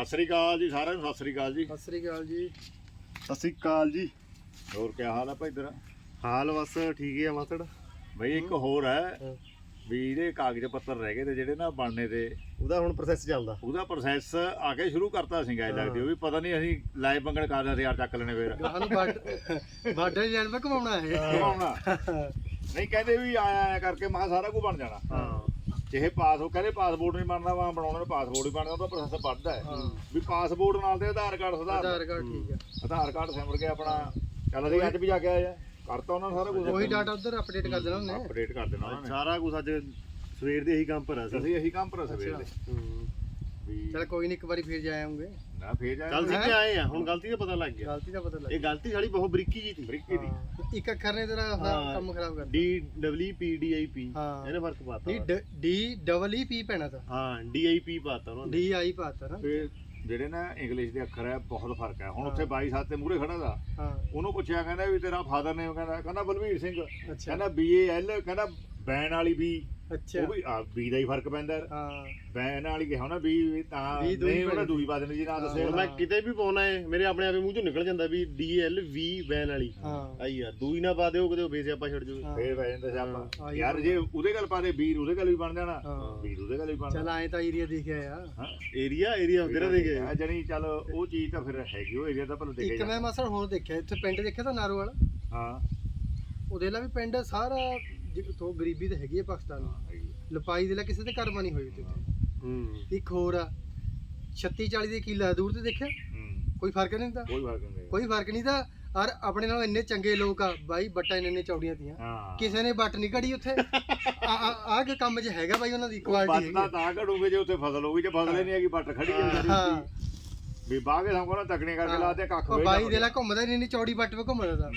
ਸਤਿ ਸ੍ਰੀ ਅਕਾਲ ਜੀ ਸਾਰਿਆਂ ਨੂੰ ਸਤਿ ਸ੍ਰੀ ਅਕਾਲ ਜੀ। ਸਤਿ ਸ੍ਰੀ ਅਕਾਲ ਜੀ। ਸਤਿ ਸ੍ਰੀ ਅਕਾਲ ਜੀ। ਹੋਰ ਕੀ ਹਾਲ ਆ ਭਾਈ ਤੇਰਾ? ਹਾਲ ਬਸ ਠੀਕ ਹੀ ਆ ਮਾਸੜ। ਬਈ ਇੱਕ ਹੋਰ ਹੈ। ਵੀ ਇਹਦੇ ਕਾਗਜ਼ ਪੱਤਰ ਰਹਿ ਗਏ ਤੇ ਜਿਹੜੇ ਨਾ ਬਣਨੇ ਤੇ ਉਹਦਾ ਹੁਣ ਪ੍ਰੋਸੈਸ ਚੱਲਦਾ। ਉਹਦਾ ਪ੍ਰੋਸੈਸ ਆ ਕੇ ਸ਼ੁਰੂ ਕਰਤਾ ਸੀਗਾ ਇਹ ਲੱਗਦੀ ਉਹ ਵੀ ਪਤਾ ਨਹੀਂ ਅਸੀਂ ਲਾਈਵ ਬੰਗਣ ਕਰਦੇ ਹਥਿਆਰ ਚੱਕ ਲੈਣੇ ਫੇਰ। ਗਾਹਾਂ ਨੂੰ ਬਾਰਡਰ ਲੈਣ ਮੈਂ ਘਮਾਉਣਾ ਹੈ ਕਮਾਉਣਾ ਨਹੀਂ ਕਹਿੰਦੇ ਵੀ ਆਇਆ ਆਇਆ ਕਰਕੇ ਮਹਾ ਸਾਰਾ ਕੁਝ ਬਣ ਜਾਣਾ। ਹਾਂ। ਜਿਹੇ ਪਾਸ ਉਹ ਕਹਿੰਦੇ ਪਾਸਪੋਰਟ ਨਹੀਂ ਬਣਨਾ ਵਾ ਬਣਾਉਣਾ ਨੂੰ ਪਾਸਪੋਰਟ ਹੀ ਬਣਦਾ ਉਹਦਾ ਪ੍ਰੋਸੈਸ ਵੱਧਦਾ ਹੈ। ਵੀ ਪਾਸਪੋਰਟ ਨਾਲ ਤੇ ਆਧਾਰ ਕਾਰਡ ਸੁਧਾਰ ਆਧਾਰ ਕਾਰਡ ਠੀਕ ਹੈ। ਆਧਾਰ ਕਾਰਡ ਸਿਮਰ ਕੇ ਆਪਣਾ। ਚੱਲ ਅਸੀਂ ਅੱਜ ਵੀ ਜਾ ਕੇ ਆਏ ਆ। ਕਰਤਾ ਉਹਨਾਂ ਸਾਰਾ ਕੁਝ ਉਹੀ ਡਾਟਾ ਉਧਰ ਅਪਡੇਟ ਕਰ ਦੇਣਾ ਉਹਨੇ। ਅਪਡੇਟ ਕਰ ਦੇਣਾ ਉਹਨਾਂ ਸਾਰਾ ਕੁਝ ਅੱਜ ਸਵੇਰ ਦੇ ਇਹੀ ਕੰਮ ਪਰ ਆ ਸੀ। ਅਸੀਂ ਇਹੀ ਕੰਮ ਪਰ ਸਵੇਰ ਦੇ। ਹੂੰ। ਵੀ ਚਲ ਕੋਈ ਨਹੀਂ ਇੱਕ ਵਾਰੀ ਫਿਰ ਜਾਏਂਗੇ ਨਾ ਫੇਰ ਜਾ ਚੱਲ ਸਿੱਧੇ ਆਏ ਆ ਹੁਣ ਗਲਤੀ ਦਾ ਪਤਾ ਲੱਗ ਗਿਆ। ਗਲਤੀ ਦਾ ਪਤਾ ਲੱਗ ਇਹ ਗਲਤੀ ਸਾਡੀ ਬਹੁਤ ਬਰੀਕੀ ਜੀ ਸੀ। ਬਰੀਕੀ ਦੀ। ਇੱਕ ਅੱਖਰ ਨੇ ਤੇਰਾ ਹਾਂ। ਕੰਮ ਖਰਾਬ ਕਰ D W P D I P ਹਾਂ। ਇਹਨੇ ਫ਼ਰਕ ਪਾਤਾ D D double E P ਪੈਣਾ ਤਾਂ। ਹਾਂ ਡੀ ਆਈ ਪੀ ਪਾਤਾ ਉਹਨਾਂ। ਨੇ ਡੀ ਆਈ ਪਾਤਾ ਨਾ। ਤੇ ਜਿਹੜੇ ਨਾ ਇੰਗਲਿਸ਼ ਦੇ ਅੱਖਰ ਹੈ ਬਹੁਤ ਫ਼ਰਕ ਹੈ। ਹੁਣ। ਉੱਥੇ 22 ਸਾਲ ਤੇ ਮੂਰੇ ਖੜਾ ਦਾ ਹਾਂ। ਉਹਨੂੰ ਪੁੱਛਿਆ ਕਹਿੰਦਾ ਵੀ ਤੇਰਾ ਫਾਦਰ ਨੇ ਕਹਿੰਦਾ ਕਹਿੰਦਾ ਬਲਵੀਰ ਸਿੰਘ। ਅੱਛਾ। ਕਹਿੰਦਾ ਬੀ ਏ ਐਲ ਕਹਿੰਦਾ ਬੈਨ ਵਾਲੀ ਵੀ ਅੱਛਾ। ਉਹ ਵੀ ਬੀ ਦਾ ਹੀ ਫ਼ਰਕ ਪੈਂਦਾ। ਹਾਂ। ਬੈਨ ਵਾਲੀ ਕਿਹਾ ਨਾ ਵੀ ਤਾਂ ਵੀ ਦੂਈ ਨਹੀਂ ਉਹਨੇ ਪੈਂਦੀ। ਦੂਈ ਬਾਦ ਜੀ ਨਾ ਹੁਣ ਮੈਂ ਕਿਤੇ ਵੀ ਪਾਉਣਾ ਹੈ ਮੇਰੇ ਆਪਣੇ ਆਪੇ ਮੂੰਹ ਚੋਂ ਨਿਕਲ ਜਾਂਦਾ ਵੀ ਡੀ ਐਲ ਵੀ ਵੈਨ ਵਾਲੀ। ਹਾਂ। ਆਈ ਯਾਰ ਦੂਈ ਨਾ ਪਾ ਦਿਓ ਕਿਤੇ ਉਹ ਬੇਸਿਆ ਆਪਾਂ ਛੱਡ ਜੂਗੇ ਹਾਂ। ਫੇਰ ਪੈ ਜਾਂਦਾ ਸਿਆਪਾ। ਆਹੀ ਯਾਰ ਜੇ ਉਹਦੇ ਗੱਲ ਪਾਦੇ ਵੀਰ ਉਹਦੇ ਗੱਲ ਵੀ ਬਣ ਜਾਣਾ। ਹਾਂ। ਵੀਰ ਉਹਦੇ ਗੱਲ ਵੀ ਬਣ ਚਲ ਆਏ ਤਾਂ ਏਰੀਆ ਦੇਖਿਆ ਆ। ਹਾਂ। ਏਰੀਆ ਏਰੀਆ ਹੁੰਦੇ ਰਹੇ ਗਏ ਆ? ਜਣੀ ਚੱਲ ਉਹ ਚੀਜ਼ ਤਾਂ ਫਿਰ ਹੈਗੀ ਉਹ ਏਰੀਆ ਤਾਂ ਭਲੇ ਦੇਖੇ ਇੱਕ ਮੈਂ ਮਸਲ ਹੋਰ ਦੇਖਿਆ ਇੱਥੇ ਪਿੰਡ ਦੇਖਿਆ ਤਾਂ ਨਾਰੋ ਵਾਲਾ ਹਾਂ। ਉਹਦੇ ਲਈ ਵੀ ਪਿੰਡ ਸਾਰਾ ਜਿੱਥੋਂ ਗਰੀਬੀ ਤੇ ਹੈਗੀ ਹੈ ਪਾਕਿਸਤਾਨ ਹਾਂ, ਆ। ਲਪਾਈ ਦੇ ਲਈ ਕਿਸੇ ਦੇ ਘਰ ਬਣੀ ਹੋਈ ਹੂੰ। ਇੱਕ ਹੋਰ ਆ 36 40 ਦੇ ਕਿੱਲਾ ਦੂਰ ਤੇ ਦੇਖਿਆ? ਹੂੰ। ਕੋਈ ਫ਼ਰਕ ਨਹੀਂ ਤਾਂ? ਕੋਈ ਫ਼ਰਕ ਨਹੀਂ। ਕੋਈ ਫ਼ਰਕ ਨਹੀਂ ਤਾਂ? ਔਰ ਆਪਣੇ ਨਾਲ ਇੰਨੇ ਚੰਗੇ ਲੋਕ ਆ ਬਾਈ ਬੱਟਾਂ ਇੰਨੇ ਇੰਨੇ ਚੌੜੀਆਂ ਤੀਆਂ। ਹਾਂ। ਕਿਸੇ ਨੇ ਬੱਟ ਨਹੀਂ ਘੜੀ ਉੱਥੇ। ਆ ਆ ਆ ਕੇ ਕੰਮ 'ਚ ਹੈਗਾ ਬਾਈ ਉਹਨਾਂ ਦੀ ਕੁਆਲਿਟੀ ਬਸਤਾ ਹੈਗੀ ਤਾਂ ਘੜੂਗੇ ਜੇ ਉੱਥੇ ਫਸਲ ਹੋਊਗੀ ਜੇ ਫਸਲ ਹੀ ਨਹੀਂ ਹੈਗੀ ਬੱਟ ਖੜੀ ਹੈ ਹਾਂ। ਉੱਤੀ। ਵੀ ਬਾਗੇ ਸਾਨੂੰ ਨਾ ਤਕੜੀਆਂ ਕਰਕੇ ਲਾਤੇ ਕੱਖ ਵੇਚ ਬਾਈ ਦੇ ਲਾ ਘੁੰਮਦਾ ਨਹੀਂ ਇੰਨੀ ਚੌੜੀ ਬੱਟ 'ਤੇ ਘੁੰਮਦਾ ਤਾਂ।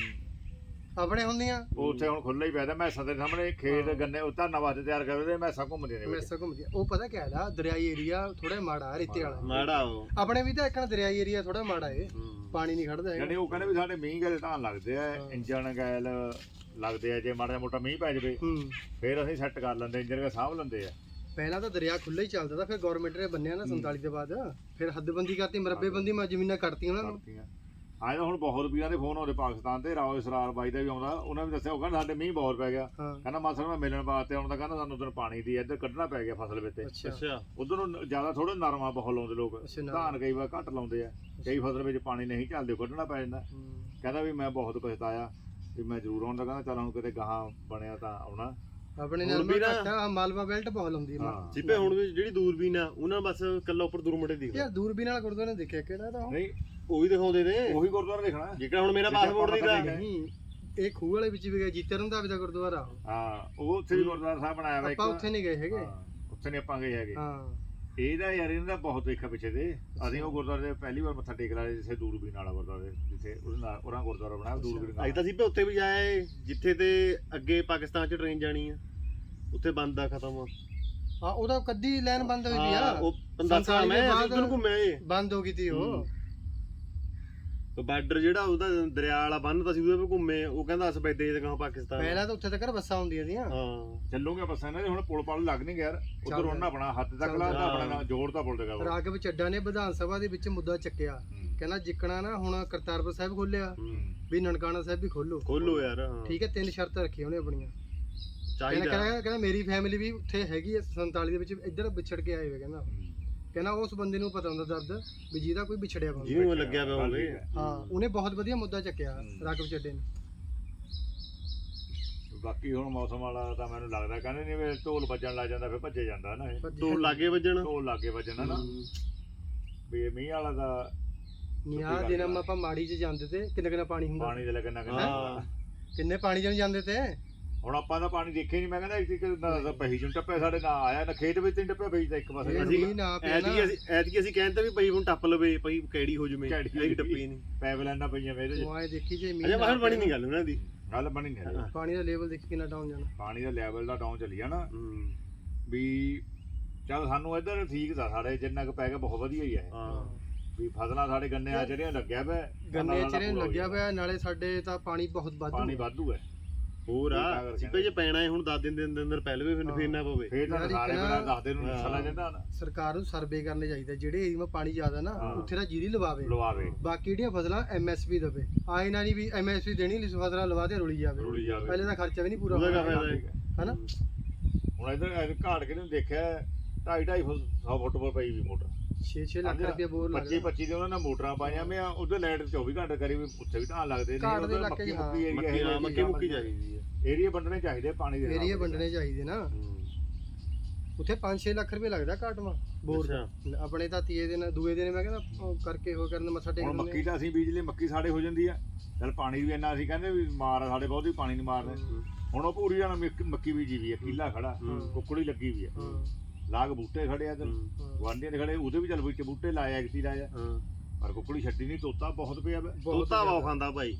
ਆਪਣੇ ਹੁੰਦੀਆਂ। ਉੱਥੇ ਹੁਣ ਖੁੱਲਾ ਹੀ ਪਿਆ ਮੈਂ ਦੇ ਸਾਹਮਣੇ ਖੇਤ ਗੰਨੇ ਉਹ ਧਾਨਾ ਵਾਸਤੇ ਤਿਆਰ ਕਰਦੇ ਮੈਸਾਂ ਘੁੰਮਦੀਆਂ ਨੇ ਵਿੱਚ ਮੈਸਾਂ ਘੁੰਮਦੀਆਂ ਉਹ ਪਤਾ ਕਿਆ ਹੈ ਦਰਿਆਈ ਏਰੀਆ ਥੋੜਾ ਮਾੜਾ ਰੇਤੇ ਵਾਲਾ। ਮਾੜਾ ਉਹ। ਆਪਣੇ ਵੀ ਤਾਂ ਇੱਕਣ ਦਰਿਆਈ ਏਰੀਆ ਥੋੜਾ ਮਾੜਾ ਏ। ਹੂੰ। ਪਾਣੀ ਨਹੀਂ ਖੜਦਾ ਹੈਗਾ। ਯਾਨੀ ਉਹ ਕਹਿੰਦੇ ਵੀ ਸਾਡੇ ਮੀਂਹ ਗਲੇ ਧਾਨ ਲੱਗਦੇ ਆ ਇੰਜਣ ਗੈਲ ਲੱਗਦੇ ਆ ਜੇ ਮਾੜਾ ਮੋਟਾ ਮੀਂਹ ਪੈ ਜਾਵੇ ਹੂੰ। ਫਿਰ ਅਸੀਂ ਸੈੱਟ ਕਰ ਲੈਂਦੇ ਇੰਜਣ ਕੇ ਸਾਂਭ ਲੈਂਦੇ ਆ। ਪਹਿਲਾਂ ਤਾਂ ਦਰਿਆ ਖੁੱਲਾ ਹੀ ਚੱਲਦਾ ਤਾਂ ਫਿਰ ਗਵਰਨਮੈਂਟ ਨੇ ਬੰਨਿਆ ਨਾ 47 ਦੇ ਬਾਅਦ। ਫਿਰ ਹੱਦਬੰਦੀ ਕਰਤੀ ਮਰੱਬੇਬੰਦੀ ਮੈਂ ਜ਼ਮੀਨਾਂ ਕੱਟਤੀਆਂ ਉਹਨਾਂ ਨੂੰ। ਕਰਤੀਆਂ ਆਏ ਤਾਂ ਹੁਣ ਬਹੁਤ ਵੀਰਾਂ ਦੇ ਫੋਨ ਆਉਂਦੇ ਪਾਕਿਸਤਾਨ ਤੇ ਰਾਓ ਇਸਰਾਰ ਬਾਈ ਦਾ ਵੀ ਆਉਂਦਾ ਉਹਨਾਂ ਵੀ ਦੱਸਿਆ ਉਹ ਕਹਿੰਦਾ ਸਾਡੇ ਮੀਂਹ ਬਹੁਤ ਪੈ ਗਿਆ। ਹਾਂ। ਕਹਿੰਦਾ ਮਾਸੜ ਮੈਂ ਮਿਲਣ ਵਾਸਤੇ ਆਉਂਦਾ ਕਹਿੰਦਾ ਸਾਨੂੰ ਉਧਰ ਪਾਣੀ ਦੀ ਇੱਧਰ ਕੱਢਣਾ ਪੈ ਗਿਆ ਫਸਲ ਵਿੱਚ ਅੱਛਾ। ਅੱਛਾ। ਉਧਰ ਨੂੰ ਜ਼ਿਆਦਾ ਥੋੜਾ ਨਰਮਾ ਬਹੁਤ ਲਾਉਂਦੇ ਲੋਕ। ਅੱਛਾ, ਨਰਮਾ। ਧਾਨ ਕਈ ਵਾਰ ਘੱਟ ਲਾਉਂਦੇ ਆ। ਕਈ ਫਸਲ ਵਿੱਚ ਪਾਣੀ ਨਹੀਂ ਚੱਲਦੇ ਕੱਢਣਾ ਪੈ ਜਾਂਦਾ। ਹੂੰ। ਕਹਿੰਦਾ ਵੀ ਮੈਂ ਬਹੁਤ ਪਛਤਾਇਆ ਵੀ ਮੈਂ ਜ਼ਰੂਰ ਆਉਂਦਾ ਕਹਿੰਦਾ ਚੱਲ ਹੁਣ ਕਿਤੇ ਗਾਹਾਂ ਬਣਿਆ ਤਾਂ ਆਉਣਾ। ਆਪਣੇ ਹੁਣ ਨਾਲ ਵੀ ਨਾ- ਮਾਲਵਾ ਬੈਲਟ ਬਹੁਤ ਲਾਉਂਦੀ ਹੈ ਹਾਂ। ਜਿੱਪੇ ਹੁਣ ਵੀ ਜਿਹੜੀ ਦੂਰਬੀਨ ਆ ਉਹਨਾਂ ਬਸ ਕੱਲਾ ਉੱਪਰ ਦੂਰਮਟੇ ਦਿਖਦਾ। ਯਾਰ ਦੂਰਬੀਨ ਨਾਲ ਗੁਰਦੁਆਰੇ ਨੇ ਦੇਖਿਆ ਕਿਹੜਾ ਤਾਂ ਉਹ? ਨਹੀਂ ਉਹੀ ਦਿਖਾਉਂਦੇ ਨੇ। ਉਹੀ ਗੁਰਦੁਆਰਾ ਦੇਖਣਾ। ਜਿਹੜਾ ਹੁਣ ਮੇਰਾ ਪਾਸਪੋਰਟ ਦੀ ਦਾ ਨਹੀਂ। ਇਹ ਖੂਹ ਵਾਲੇ ਵਿੱਚ ਵੀ ਗਏ ਜੀਤੇ ਰੰਧਾਵੇ ਦਾ ਗੁਰਦੁਆਰਾ ਉਹ। ਹਾਂ ਉਹ ਉੱਥੇ ਵੀ ਗੁਰਦੁਆਰਾ ਸਾਹਿਬ ਬਣਾਇਆ ਵਾ ਇੱਕ। ਆਪਾਂ ਉੱਥੇ ਨਹੀਂ ਗਏ ਹੈਗੇ। ਹਾਂ, ਉੱਥੇ ਨਹੀਂ ਆਪਾਂ ਗਏ ਹੈਗੇ। ਹਾਂ। ਇਹਦਾ ਯਾਰ ਇਹਨਾਂ ਦਾ ਬਹੁਤ ਦੇਖਿਆ ਪਿੱਛੇ ਦੇ ਅਸੀਂ ਉਹ ਗੁਰਦੁਆਰੇ ਦੇ ਪਹਿਲੀ ਵਾਰ ਮੱਥਾ ਟੇਕ ਲਾਇਆ ਜਿੱਥੇ ਦੂਰਬੀਨ ਵਾਲਾ ਗੁਰਦੁਆਰੇ ਜਿੱਥੇ ਉਹਦੇ ਨਾਲ ਉਹਨਾਂ ਗੁਰਦੁਆਰਾ ਬਣਾਇਆ ਦੂਰਬੀਨ ਅੱਜ ਤਾਂ ਸੀ ਉੱਥੇ ਵੀ ਜਾਏ ਜਿੱਥੇ ਤੇ ਅੱਗੇ ਪਾਕਿਸਤਾਨ ਚ ਟ੍ਰੇਨ ਜਾਣੀ ਆ। ਉੱਥੇ ਬੰਦ ਆ ਖਤਮ। ਆ ਹਾਂ ਉਹਦਾ ਕੱਦੀ ਲਾਈਨ ਬੰਦ ਹੋਈ ਵੀ ਆ। ਉਹ 15 ਸਾਲ ਮੈਂ ਸੰਤਾਲੀ ਦੇ ਅਸੀਂ ਉਧਰ ਘੁੰਮਿਆ ਏ ਬੰਦ ਹੋ ਗਈ ਤੀ ਉਹ। ਬਾਰਡਰ ਜਿਹੜਾ ਉਹਦਾ ਦਰਿਆ ਵਾਲਾ ਬੰਨ ਤਾਂ ਸੀ ਉਹਦੇ ਵੀ ਘੁੰਮੇ ਉਹ ਕਹਿੰਦਾ ਸਬੈਦੇ ਦੇ ਕਹਾਂ ਪਾਕਿਸਤਾਨ ਪਹਿਲਾਂ ਤਾਂ ਉੱਥੇ ਤੱਕ ਬੱਸਾਂ ਹੁੰਦੀਆਂ ਸੀਆਂ। ਹਾਂ। ਚੱਲੋਗੇ ਬੱਸਾਂ ਇਹਨਾਂ ਦੇ? ਹੁਣ ਪੁਲ ਪਲ ਲੱਗ ਨਹੀਂ ਗਿਆ ਯਾਰ। ਉਧਰ ਉਹਨਾਂ ਆਪਣਾ ਹੱਥ ਤੱਕ ਹਾਂ। ਆਪਣਾ ਨਾਲ ਜੋੜ ਤਾਂ ਪੁਲ ਤੇ ਗਾ ਰਾਘਵ ਚੱਡਾ ਨੇ ਵਿਧਾਨ ਸਭਾ ਦੇ ਵਿੱਚ ਮੁੱਦਾ ਚੱਕਿਆ। ਕਹਿੰਦਾ ਜਿੱਕਣਾ ਨਾ ਹੁਣ ਕਰਤਾਰਪੁਰ ਸਾਹਿਬ ਖੋਲਿਆ। ਵੀ ਨਨਕਾਣਾ ਸਾਹਿਬ ਵੀ ਖੋਲੋ। ਖੋਲੋ ਯਾਰ ਹਾਂ। ਠੀਕ ਹੈ ਤਿੰਨ ਸ਼ਰਤਾਂ ਰੱਖੀਆਂ ਉਹਨੇ ਆਪਣੀਆਂ। ਕਹਿੰਦਾ ਚਾਹੀਦਾ। ਕਹਿੰਦਾ ਕਹਿੰਦਾ ਮੇਰੀ ਫੈਮਿਲੀ ਵੀ ਉੱਥੇ ਹੈਗੀ ਹੈ 47 ਦੇ ਵਿੱਚ ਇੱਧਰ ਵਿਛੜ ਕੇ ਆਏ ਹੋਏ ਕਹਿੰਦਾ। ਕਹਿੰਦਾ ਉਸ ਬੰਦੇ ਨੂੰ ਪਤਾ ਹੁੰਦਾ ਦਰਦ ਵੀ ਜਿਹਦਾ ਕੋਈ ਵਿਛੜਿਆ ਬੰਦਾ ਜਿਹਨੂੰ ਲੱਗਿਆ ਪਿਆ ਹੋਵੇ ਹਾਂ ਉਹਨੇ ਬਹੁਤ ਵਧੀਆ ਮੁੱਦਾ ਚੱਕਿਆ ਰਾਘਵ ਚੱਡੇ ਨੇ। ਬਾਕੀ ਹੁਣ ਮੌਸਮ ਵਾਲਾ ਤਾਂ ਮੈਨੂੰ ਲੱਗਦਾ ਕਹਿੰਦੇ ਨਹੀਂ ਵੀ ਢੋਲ ਵੱਜਣ ਲੱਗ ਜਾਂਦਾ ਫਿਰ ਭੱਜੇ ਜਾਂਦਾ ਨਾ ਇਹ। ਤੋਂ ਲਾਗੇ ਵੱਜਣ। ਢੋਲ ਲਾਗੇ ਵੱਜਣਾ ਨਾ। ਵੀ ਇਹ ਮੀਂਹ ਵਾਲਾ ਦਾ ਨਿਆ ਦਿਨਮ ਆਪਾਂ ਮਾੜੀ 'ਚ ਜਾਂਦੇ ਤੇ ਕਿੰਨਾ ਕਿੰਨਾ ਪਾਣੀ ਹੁੰਦਾ। ਪਾਣੀ ਦੇ ਲੱਗਣਾ ਹਾਂ। ਕਿੰਨਾ ਕਿੰਨੇ ਪਾਣੀ 'ਚ ਜਾਂਦੇ ਤੇ? ਹੁਣ ਆਪਾਂ ਤਾਂ ਪਾਣੀ ਦੇਖਿਆ ਨਹੀਂ ਮੈਂ ਕਹਿੰਦਾ ਇੱਕ ਇੱਕ ਨਾ ਪਹੀ ਜੁੰ ਟੱਪੇ ਸਾਡੇ ਨਾਲ ਆਇਆ ਨਾ ਖੇਤ ਵਿੱਚ ਤਿੰਨ ਟੱਪੇ ਪਈ ਤਾਂ ਇੱਕ ਪਾਸੇ ਅਸੀਂ- ਨਾ ਪਿਆ ਨਾ। ਐਤਕੀ ਅਸੀਂ ਐਤਕੀ ਅਸੀਂ ਕਹਿੰਦੇ ਵੀ ਪਈ ਹੁਣ ਟੱਪ ਲਵੇ ਪਈ ਕੈੜੀ ਹੋ ਜਵੇ ਕੈੜੀ ਐਤਕੀ ਟੱਪੀ ਨਹੀਂ। ਪੈਵਲੈਨਾਂ ਪਈਆਂ ਮੇਰੇ ਉਹ ਆਏ ਦੇਖੀ ਜੇ ਮੀਂਹ ਅਜੇ ਨਾ ਬਾਹਰ ਬਣੀ ਨਹੀਂ ਗੱਲ ਉਹਨਾਂ ਦੀ। ਗੱਲ ਬਣੀ ਨਹੀਂ ਹਜੇ। ਪਾਣੀ ਦਾ ਲੈਵਲ ਦੇਖੀ ਕਿੰਨਾ ਡਾਊਨ ਜਾਣਾ। ਪਾਣੀ ਦਾ ਲੈਵਲ ਦਾ ਡਾਊਨ ਚੱਲੀ ਜਾਣਾ। ਹੂੰ। ਵੀ ਚੱਲ ਸਾਨੂੰ ਇੱਧਰ ਠੀਕ ਦਾ ਸਾਡੇ ਜਿੰਨਾ ਕੁ ਪੈ ਗਿਆ ਬਹੁਤ ਵਧੀਆ ਹੀ ਹੈ ਹਾਂ। ਵੀ ਫਸਲਾਂ ਸਾਡੇ ਗੰਨੇ ਆ ਜਿਹੜੀਆਂ ਲੱਗਿਆ ਪਿਆ। ਗੰਨੇ ਹੋ ਲੱਗਿਆ। ਪਿਆ ਨਾਲੇ ਸਾਡੇ ਤਾਂ ਪਾਣੀ ਬਹੁਤ ਵਾਧੂ ਪਾਣੀ ਵਾਧੂ ਹੈ ਹੋਰ ਇਹ ਆ ਸਿੱਪੇ ਜੇ ਪੈਣਾ ਹੈ ਹੁਣ 10 ਦਿਨ ਦੇ ਅੰਦਰ ਅੰਦਰ ਪਹਿਲੇ ਵੀ ਫਿਰ। ਫੇਰਨਾ ਪਵੇ ਫੇਰ ਤਾਂ ਸਾਰੇ ਨਾ- ਬਣਾ ਦੱਸਦੇ ਨੂੰ ਹਾਂ। ਸਲਾ ਜਾਂਦਾ ਨਾ ਸਰਕਾਰ ਨੂੰ ਸਰਵੇ ਕਰਨੇ ਚਾਹੀਦਾ ਜਿਹੜੇ ਏਰੀਆ ਪਾਣੀ ਜ਼ਿਆਦਾ ਨਾ। ਉੱਥੇ ਦਾ ਜੀਰੀ ਲਵਾਵੇ ਲਵਾਵੇ ਬਾਕੀ ਜਿਹੜੀਆਂ ਫਸਲਾਂ ਐਮਐਸਪੀ ਦੇਵੇ ਆਏ ਨਾ ਨਹੀਂ ਵੀ ਐਮਐਸਪੀ ਦੇਣੀ ਲਈ ਫਸਲਾਂ ਲਵਾ ਤੇ ਰੁਲੀ ਜਾਵੇ ਰੁਲੀ ਜਾਵੇ ਪਹਿਲੇ ਤਾਂ ਖਰਚਾ ਵੀ ਨਹੀਂ ਪੂਰਾ ਉਹਦਾ ਹੋਣਾ ਕਿਆ ਫਾਇਦਾ ਹੈ? ਹਨਾ ਹੁਣ ਇਧਰ ਘਾਟ ਕਿਹਨੇ ਦੇਖਿਆ 2.5 2.5 100 ਫੁੱਟ ਪਰ ਪਈ ਵੀ ਮੋਟਰ 6-6 ਲੱਖ ਰੁਪਏ ਬੋਰ 25 ਲੱਗਦਾ। 25 ਦੇ ਉਹਨਾਂ ਨੇ ਮੋਟਰਾਂ ਪਾਈਆਂ ਮੈਂ ਉਹਦੇ ਲਾਈਟ 24 ਘੰਟੇ ਕਰੀ ਵੀ ਉੱਥੇ ਵੀ ਢਾਣ ਲੱਗਦੇ ਘਾਟ ਦੇ ਉੱਧਰ ਇਲਾਕੇ 'ਚ ਮੱਕੀ ਹਾਂ। ਮੁੱਕੀ ਏਰੀਆ ਮੱਕੀ ਹਾਂ ਮੱਕੀ ਮੁੱਕੀ ਚਾਹੀਦੀ ਹੈ ਏਰੀਆ ਵੰਡਣੇ ਚਾਹੀਦੇ ਪਾਣੀ ਦੇ ਏਰੀਆ ਵੰਡਣੇ ਚਾਹੀਦੇ ਨਾ। ਉੱਥੇ 5-6 ਲੱਖ ਰੁਪਏ ਲੱਗਦਾ ਘਾਟਵਾ ਬੋਰ ਦਾ। ਆਪਣੇ ਤਾਂ ਤੀਏ ਦਿਨ ਦੂਏ ਦਿਨ ਮੈਂ ਕਹਿੰਦਾ ਉਹ ਕਰਕੇ ਹੋ ਕਰਨ ਮੱਥਾ ਟੇਕ ਹੁਣ ਮੱਕੀ ਤਾਂ ਅਸੀਂ ਬੀਜ ਲਈ ਮੱਕੀ ਸਾਡੇ ਹੋ ਜਾਂਦੀ ਆ। ਚਲ ਪਾਣੀ ਵੀ ਇੰਨਾ ਅਸੀਂ ਕਹਿੰਦੇ ਵੀ ਮਾਰ ਆ ਸਾਡੇ ਬਹੁਤੀ ਪਾਣੀ ਨਹੀਂ ਮਾਰਦੇ। ਹੁਣ ਉਹ ਪੂਰੀ ਜਾਣਾ ਮੱਕੀ ਬੀਜੀ ਵੀ ਆ ਕਿੱਲਾ ਖੜਾ। ਕੁੱਕੜੀ ਲੱਗੀ ਵੀ ਆ। ਹਾਂ। ਲਾਗ ਬੂਟੇ ਖੜੇ ਆ ਤੇ। ਗਵਾਂਢੀਆਂ ਦੇ ਖੜੇ ਉਹਦੇ ਵੀ ਚੱਲ ਵਿੱਚ ਬੂਟੇ ਲਾਇਆ ਕਿਤੀ ਲਾਇਆ ਹਾਂ। ਪਰ ਕੁੱਕੜੀ ਛੱਡੀ ਨਹੀਂ ਤੋਤਾ ਬਹੁਤ ਪਿਆ ਵਾ। ਤੋਤਾ ਬਹੁਤ ਜ਼ਿਆਦਾ। ਖਾਂਦਾ ਭਾਈ।